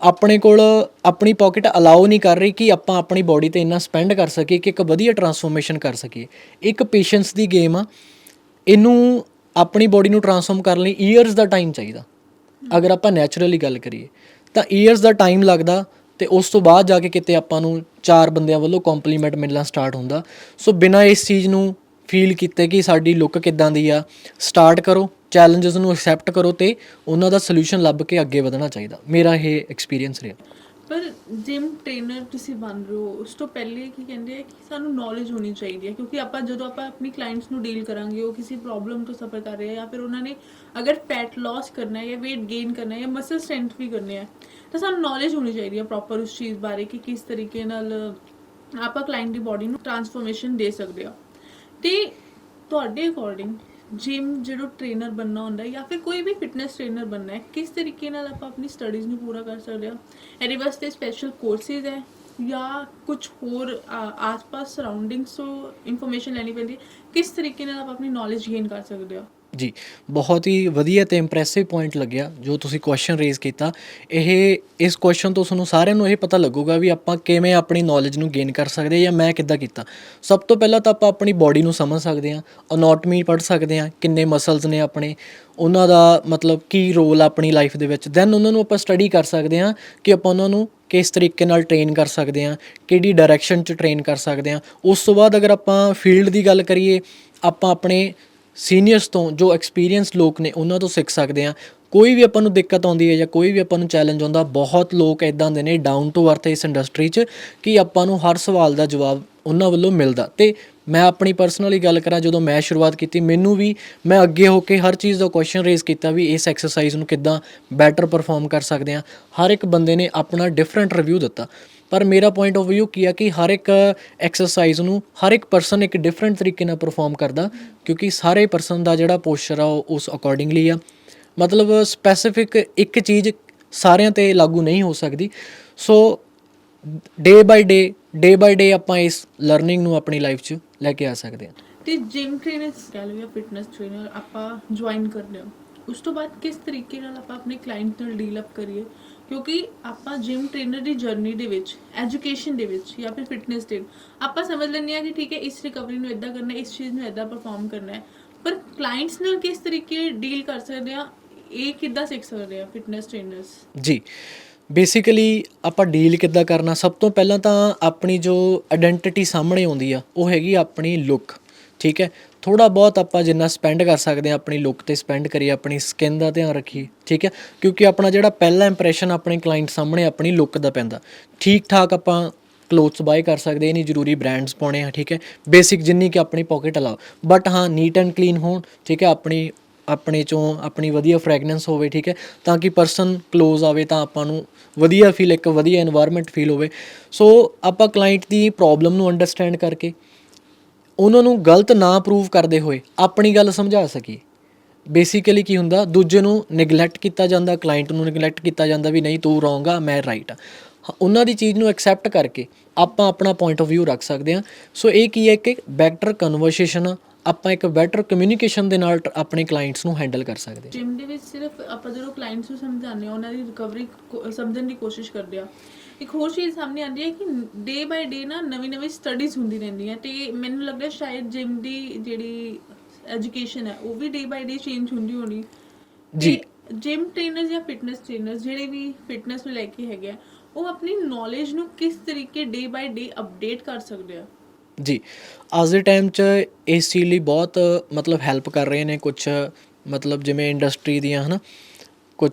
S2: ਆਪਣੇ ਕੋਲ ਆਪਣੀ ਪਾਕਟ ਅਲਾਉ ਨਹੀਂ ਕਰ ਰਹੀ ਕਿ ਆਪਾਂ ਆਪਣੀ ਬਾਡੀ ਤੇ ਇੰਨਾ ਸਪੈਂਡ ਕਰ ਸਕੀਏ ਕਿ ਇੱਕ ਵਧੀਆ ਟਰਾਂਸਫੋਰਮੇਸ਼ਨ ਕਰ ਸਕੀਏ। ਇੱਕ ਪੇਸ਼ੈਂਸ ਦੀ ਗੇਮ ਆ। ਇਹਨੂੰ ਆਪਣੀ ਬਾਡੀ ਨੂੰ ਟਰਾਂਸਫਾਰਮ ਕਰਨ ਲਈ ਇਅਰਸ ਦਾ ਟਾਈਮ ਚਾਹੀਦਾ। ਅਗਰ ਆਪਾਂ ਨੈਚੁਰਲੀ ਗੱਲ ਕਰੀਏ, ਤਾਂ ਇਅਰਸ ਦਾ ਟਾਈਮ ਲੱਗਦਾ ਤੇ ਉਸ ਤੋਂ ਬਾਅਦ ਜਾ ਕੇ ਕਿਤੇ ਆਪਾਂ ਨੂੰ ਚਾਰ ਬੰਦਿਆਂ ਵੱਲੋਂ ਕੰਪਲੀਮੈਂਟ ਮਿਲਣਾ ਸਟਾਰਟ ਹੁੰਦਾ। ਸੋ ਬਿਨਾਂ ਇਸ ਚੀਜ਼ ਨੂੰ ਫੀਲ ਕੀਤੇ ਕਿ ਸਾਡੀ ਲੁੱਕ ਕਿੱਦਾਂ ਦੀ ਆ ਸਟਾਰਟ ਕਰੋ ਚੈਲੰਜਸ ਨੂੰ ਐਕਸੈਪਟ ਕਰੋ ਤੇ ਉਹਨਾਂ ਦਾ ਸੋਲੂਸ਼ਨ ਲੱਭ ਕੇ ਅੱਗੇ ਵਧਣਾ ਚਾਹੀਦਾ। ਮੇਰਾ ਇਹ ਐਕਸਪੀਰੀਅੰਸ ਰਿਹਾ।
S1: ਪਰ ਜਿਮ ਟ੍ਰੇਨਰ ਤੁਸੀਂ ਬਣ ਰਹੇ ਹੋ, ਉਸ ਤੋਂ ਪਹਿਲੇ ਕੀ ਕਹਿੰਦੇ ਆ ਕਿ ਸਾਨੂੰ ਨੌਲੇਜ ਹੋਣੀ ਚਾਹੀਦੀ ਹੈ, ਕਿਉਂਕਿ ਆਪਾਂ ਜਦੋਂ ਆਪਾਂ ਆਪਣੀ ਕਲਾਇੰਟਸ ਨੂੰ ਡੀਲ ਕਰਾਂਗੇ, ਉਹ ਕਿਸੇ ਪ੍ਰੋਬਲਮ ਤੋਂ ਸਫਰ ਕਰ ਰਹੇ ਆ ਜਾਂ ਫਿਰ ਉਹਨਾਂ ਨੇ ਅਗਰ ਫੈਟ ਲਾਸ ਕਰਨਾ ਹੈ ਜਾਂ weight gain ਕਰਨਾ ਹੈ ਜਾਂ ਮਸਲ ਸਟ੍ਰੈਂਥ ਵੀ ਕਰਨੇ ਆ, ਤਾਂ ਸਾਨੂੰ ਨੌਲੇਜ ਹੋਣੀ ਚਾਹੀਦੀ ਹੈ ਪ੍ਰੋਪਰ ਉਸ ਚੀਜ਼ ਬਾਰੇ ਕਿ ਕਿਸ ਤਰੀਕੇ ਨਾਲ ਆਪਾਂ ਕਲਾਇੰਟ ਦੀ ਬਾਡੀ ਨੂੰ ਟਰਾਂਸਫੋਰਮੇਸ਼ਨ ਦੇ ਸਕਦੇ ਆ ਤੇ ਤੁਹਾਡੇ ਅਕੋਰਡਿੰਗ ਜਿਮ ਜਿਹੜਾ ਟ੍ਰੇਨਰ ਬੰਨਾ ਹੁੰਦਾ ਜਾਂ ਫਿਰ ਕੋਈ ਵੀ ਫਿਟਨੈਸ ਟ੍ਰੇਨਰ ਬੰਨਾ ਹੈ, ਕਿਸ ਤਰੀਕੇ ਨਾਲ ਆਪਾਂ ਆਪਣੀ ਸਟੱਡੀਜ਼ ਨੂੰ ਪੂਰਾ ਕਰ ਸਕਦੇ ਹਾਂ? ਇਹਦੇ ਵਾਸਤੇ ਸਪੈਸ਼ਲ ਕੋਰਸਿਸ ਹੈ ਜਾਂ ਕੁਝ ਹੋਰ ਆਸ-ਪਾਸ ਸਰਾਊਂਡਿੰਗਸ ਤੋਂ ਇਨਫੋਰਮੇਸ਼ਨ ਲੈਣੀ ਪੈਂਦੀ ਹੈ? ਕਿਸ ਤਰੀਕੇ ਨਾਲ ਆਪਾਂ ਆਪਣੀ ਨੌਲੇਜ ਗੇਨ ਕਰ ਸਕਦੇ ਹਾਂ?
S2: ਜੀ, ਬਹੁਤ ਹੀ ਵਧੀਆ ਤੇ ਇੰਪ੍ਰੈਸਿਵ ਪੁਆਇੰਟ ਲੱਗਿਆ ਜੋ ਤੁਸੀਂ ਕੁਐਸਚਨ ਰੇਜ਼ ਕੀਤਾ। ਇਹ, ਇਸ ਕੁਐਸਚਨ ਤੋਂ ਤੁਹਾਨੂੰ ਸਾਰਿਆਂ ਨੂੰ ਇਹ ਪਤਾ ਲੱਗੂਗਾ ਵੀ ਆਪਾਂ ਕਿਵੇਂ ਆਪਣੀ ਨੌਲੇਜ ਨੂੰ ਗੇਨ ਕਰ ਸਕਦੇ ਜਾਂ ਮੈਂ ਕਿੱਦਾਂ ਕੀਤਾ। ਸਭ ਤੋਂ ਪਹਿਲਾਂ ਤਾਂ ਆਪਾਂ ਆਪਣੀ ਬਾਡੀ ਨੂੰ ਸਮਝ ਸਕਦੇ ਹਾਂ ਅਨਾਟਮੀ ਪੜ੍ਹ ਸਕਦੇ ਹਾਂ, ਕਿੰਨੇ ਮਸਲਸ ਨੇ ਆਪਣੇ, ਉਹਨਾਂ ਦਾ ਮਤਲਬ ਕੀ ਰੋਲ ਆਪਣੀ ਲਾਈਫ ਦੇ ਵਿੱਚ। ਦੈਨ ਉਹਨਾਂ ਨੂੰ ਆਪਾਂ ਸਟੱਡੀ ਕਰ ਸਕਦੇ ਹਾਂ ਕਿ ਆਪਾਂ ਉਹਨਾਂ ਨੂੰ ਕਿਸ ਤਰੀਕੇ ਨਾਲ ਟ੍ਰੇਨ ਕਰ ਸਕਦੇ ਹਾਂ, ਕਿਹੜੀ ਡਾਇਰੈਕਸ਼ਨ 'ਚ ਟ੍ਰੇਨ ਕਰ ਸਕਦੇ ਹਾਂ। ਉਸ ਤੋਂ ਬਾਅਦ ਅਗਰ ਆਪਾਂ ਫੀਲਡ ਦੀ ਗੱਲ ਕਰੀਏ, ਆਪਾਂ ਆਪਣੇ ਸੀਨੀਅਰਸ ਤੋਂ ਜੋ ਐਕਸਪੀਰੀਅੰਸ ਲੋਕ ਨੇ, ਉਹਨਾਂ ਤੋਂ ਸਿੱਖ ਸਕਦੇ ਆ ਕੋਈ ਵੀ ਆਪਾਂ ਨੂੰ ਦਿੱਕਤ ਆਉਂਦੀ ਹੈ ਜਾਂ ਕੋਈ ਵੀ ਆਪਾਂ ਨੂੰ ਚੈਲੰਜ ਆਉਂਦਾ, ਬਹੁਤ ਲੋਕ ਇਦਾਂ ਦੇ ਨੇ ਡਾਊਨ ਟੂ ਅਰਥ ਇਸ ਇੰਡਸਟਰੀ 'ਚ ਕਿ ਆਪਾਂ ਨੂੰ ਹਰ ਸਵਾਲ ਦਾ ਜਵਾਬ ਉਹਨਾਂ ਵੱਲੋਂ ਮਿਲਦਾ। ਤੇ ਮੈਂ ਆਪਣੀ ਪਰਸਨਲੀ ਗੱਲ ਕਰਾਂ, ਜਦੋਂ ਮੈਂ ਸ਼ੁਰੂਆਤ ਕੀਤੀ, ਮੈਨੂੰ ਵੀ ਮੈਂ ਅੱਗੇ ਹੋ ਕੇ ਹਰ ਚੀਜ਼ ਦਾ ਕੁਐਸਚਨ ਰੇਜ਼ ਕੀਤਾ ਵੀ ਇਸ ਐਕਸਰਸਾਈਜ਼ ਨੂੰ ਕਿੱਦਾਂ ਬੈਟਰ ਪਰਫਾਰਮ ਕਰ ਸਕਦੇ ਆ ਹਰ ਇੱਕ ਬੰਦੇ ਨੇ ਆਪਣਾ ਡਿਫਰੈਂਟ ਰਿਵਿਊ ਦਿੱਤਾ। ਪਰ ਮੇਰਾ ਪੁਆਇੰਟ ਆਫ View ਕੀ ਆ ਕਿ ਹਰ ਇੱਕ ਐਕਸਰਸਾਈਜ਼ ਨੂੰ ਹਰ ਇੱਕ ਪਰਸਨ ਇੱਕ ਡਿਫਰੈਂਟ ਤਰੀਕੇ ਨਾਲ ਪਰਫਾਰਮ ਕਰਦਾ, ਕਿਉਂਕਿ ਸਾਰੇ ਪਰਸਨ ਦਾ ਜਿਹੜਾ ਪੋਸਚਰ ਆ ਉਹ ਉਸ ਅਕੋਰਡਿੰਗਲੀ ਆ। ਮਤਲਬ ਸਪੈਸੀਫਿਕ ਇੱਕ ਚੀਜ਼ ਸਾਰਿਆਂ ਤੇ ਲਾਗੂ ਨਹੀਂ ਹੋ ਸਕਦੀ। ਸੋ ਡੇ ਬਾਈ ਡੇ ਡੇ ਬਾਈ ਡੇ ਆਪਾਂ ਇਸ ਲਰਨਿੰਗ ਨੂੰ ਆਪਣੀ ਲਾਈਫ 'ਚ ਲੈ ਕੇ ਆ ਸਕਦੇ ਹਾਂ।
S1: ਤੇ ਜਿਮ ਟ੍ਰੇਨਰਸ ਕਹਿ ਲਓ ਜਾਂ ਫਿਟਨੈਸ ਟ੍ਰੇਨਰ ਆਪਾਂ ਜੁਆਇਨ ਕਰਦੇ ਹਾਂ, ਉਸ ਤੋਂ ਬਾਅਦ ਕਿਸ ਤਰੀਕੇ ਨਾਲ ਆਪਾਂ ਆਪਣੇ ਕਲਾਇੰਟ ਨਾਲ ਡੀਲ ਅਪ ਕਰੀਏ? ਕਿਉਂਕਿ ਆਪਾਂ ਜਿਮ ਟ੍ਰੇਨਰ ਦੀ ਜਰਨੀ ਦੇ ਵਿੱਚ ਐਜੂਕੇਸ਼ਨ ਦੇ ਵਿੱਚ ਜਾਂ ਫਿਰ ਫਿਟਨੈਸ ਦੇ ਆਪਾਂ ਸਮਝ ਲੈਂਦੇ ਆ ਕਿ ਠੀਕ ਹੈ, ਇਸ ਰਿਕਵਰੀ ਨੂੰ ਇਦਾਂ ਕਰਨਾ, ਇਸ ਚੀਜ਼ ਨੂੰ ਇਦਾਂ ਪਰਫਾਰਮ ਕਰਨਾ ਹੈ। ਪਰ ਕਲਾਇੰਟਸ ਨਾਲ ਕਿਸ ਤਰੀਕੇ ਡੀਲ ਕਰ ਸਕਦੇ ਆ ਇਹ ਕਿੱਦਾਂ ਸਿੱਖ ਸਕਦੇ ਆ ਫਿਟਨੈਸ ਟ੍ਰੇਨਰਸ
S2: ਜੀ ਬੇਸਿਕਲੀ ਆਪਾਂ ਡੀਲ ਕਿੱਦਾਂ ਕਰਨਾ, ਸਭ ਤੋਂ ਪਹਿਲਾਂ ਤਾਂ ਆਪਣੀ ਜੋ ਆਇਡੈਂਟੀਟੀ ਸਾਹਮਣੇ ਆਉਂਦੀ ਆ, ਉਹ ਹੈਗੀ ਆਪਣੀ ਲੁੱਕ ਠੀਕ ਹੈ? ਥੋੜਾ ਬਹੁਤ ਆਪਾਂ ਜਿੰਨਾ ਸਪੈਂਡ ਕਰ ਸਕਦੇ ਆ ਆਪਣੀ ਲੁੱਕ ਤੇ ਸਪੈਂਡ ਕਰੀਏ, ਆਪਣੀ ਸਕਿਨ ਦਾ ਧਿਆਨ ਰੱਖੀਏ, ਠੀਕ ਹੈ? ਕਿਉਂਕਿ ਆਪਣਾ ਜਿਹੜਾ ਪਹਿਲਾ ਇੰਪ੍ਰੈਸ਼ਨ ਆਪਣੇ ਕਲਾਇੰਟ ਸਾਹਮਣੇ ਆਪਣੀ ਲੁੱਕ ਦਾ ਪੈਂਦਾ। ਠੀਕ ਠਾਕ ਆਪਾਂ ਕਲੋਥਸ ਬਾਈ ਕਰ ਸਕਦੇ, ਇਹ ਨਹੀਂ ਜ਼ਰੂਰੀ ਬ੍ਰਾਂਡਸ ਪਾਉਣੇ ਆ, ਠੀਕ ਹੈ? ਬੇਸਿਕ ਜਿੰਨੀ ਕਿ ਆਪਣੀ ਪਾਕਟ ਅਲਾਓ ਬਟ ਹਾਂ ਨੀਟ ਐਂਡ ਕਲੀਨ ਹੋਣ, ਠੀਕ ਹੈ? ਆਪਣੀ, ਆਪਣੇ ਚੋਂ ਆਪਣੀ ਵਧੀਆ ਫ੍ਰੈਗਨੈਂਸ ਹੋਵੇ, ਠੀਕ ਹੈ? ਤਾਂ ਕਿ ਪਰਸਨ ਕਲੋਜ਼ ਆਵੇ, ਤਾਂ ਆਪਾਂ ਨੂੰ ਵਧੀਆ ਫੀਲ ਇੱਕ ਵਧੀਆ এনवायरमेंट ਫੀਲ ਹੋਵੇ। ਸੋ ਆਪਾਂ ਕਲਾਇੰਟ ਦੀ ਪ੍ਰੋਬਲਮ ਨੂੰ ਅੰਡਰਸਟੈਂਡ ਕਰਕੇ ਉਹਨਾਂ ਨੂੰ ਗਲਤ ਨਾ ਪ੍ਰੂਵ ਕਰਦੇ ਹੋਏ ਆਪਣੀ ਗੱਲ ਸਮਝਾ ਸਕੀਏ। ਬੇਸਿਕਲੀ ਕੀ ਹੁੰਦਾ ਦੂਜੇ ਨੂੰ ਨੈਗਲੈਕਟ ਕੀਤਾ ਜਾਂਦਾ ਕਲਾਇੰਟ ਨੂੰ ਨੈਗਲੈਕਟ ਕੀਤਾ ਜਾਂਦਾ ਵੀ ਨਹੀਂ ਤੂੰ ਰੋਂਗ ਆ ਮੈਂ ਰਾਈਟ ਆ। ਹਾਂ, ਉਹਨਾਂ ਦੀ ਚੀਜ਼ ਨੂੰ ਐਕਸੈਪਟ ਕਰਕੇ ਆਪਾਂ ਆਪਣਾ ਪੁਆਇੰਟ ਆਫ View ਰੱਖ ਸਕਦੇ ਹਾਂ। ਸੋ ਇਹ ਕੀ ਹੈ ਕਿ ਬੈਟਰ ਕਨਵਰਸੇਸ਼ਨ ਆਪਾਂ ਇੱਕ ਬੈਟਰ ਕਮਿਊਨੀਕੇਸ਼ਨ ਦੇ ਨਾਲ ਆਪਣੇ ਕਲਾਇੰਟਸ ਨੂੰ ਹੈਂਡਲ ਕਰ ਸਕਦੇ ਹਾਂ।
S1: ਜਿਮ ਦੇ ਵਿੱਚ ਸਿਰਫ ਆਪਾਂ ਜਦੋਂ ਕਲਾਇੰਟਸ ਨੂੰ ਸਮਝਾਉਂਦੇ ਆ ਉਹਨਾਂ ਦੀ ਰਿਕਵਰੀ ਸਮਝਣ ਦੀ ਕੋਸ਼ਿਸ਼ ਕਰਦੇ ਆ ਇੱਕ ਹੋਰ ਚੀਜ਼ ਸਾਹਮਣੇ ਆਉਂਦੀ ਹੈ ਕਿ ਡੇ ਬਾਈ ਡੇ ਨਾ ਨਵੀਂ ਨਵੀਂ ਸਟੱਡੀਜ਼ ਹੁੰਦੀ ਰਹਿੰਦੀਆਂ ਤੇ ਮੈਨੂੰ ਲੱਗਦਾ ਸ਼ਾਇਦ ਜਿਮ ਦੀ ਜਿਹੜੀ ਐਜੂਕੇਸ਼ਨ ਹੈ ਉਹ ਵੀ ਡੇ ਬਾਈ ਡੇ ਚੇਂਜ ਹੁੰਦੀ ਹੋਣੀ।
S2: ਜੀ।
S1: ਜਿਮ ਟ੍ਰੇਨਰਸ ਜਾਂ ਫਿਟਨੈਸ ਟ੍ਰੇਨਰਸ ਜਿਹੜੇ ਵੀ ਫਿਟਨੈਸ ਨੂੰ ਲੈ ਕੇ ਹੈਗੇ ਆ ਉਹ ਆਪਣੀ ਨੌਲੇਜ ਨੂੰ ਕਿਸ ਤਰੀਕੇ ਡੇ ਬਾਈ ਡੇ ਅਪਡੇਟ ਕਰ ਸਕਦੇ ਆ?
S2: ਜੀ। ਅੱਜ ਦੇ ਟਾਈਮ 'ਚ ਇਸ ਚੀਜ਼ ਲਈ ਬਹੁਤ ਮਤਲਬ ਹੈਲਪ ਕਰ ਰਹੇ ਨੇ ਕੁਝ ਮਤਲਬ ਜਿਵੇਂ ਇੰਡਸਟਰੀ ਦੀਆਂ ਹਨਾ ਕੁਝ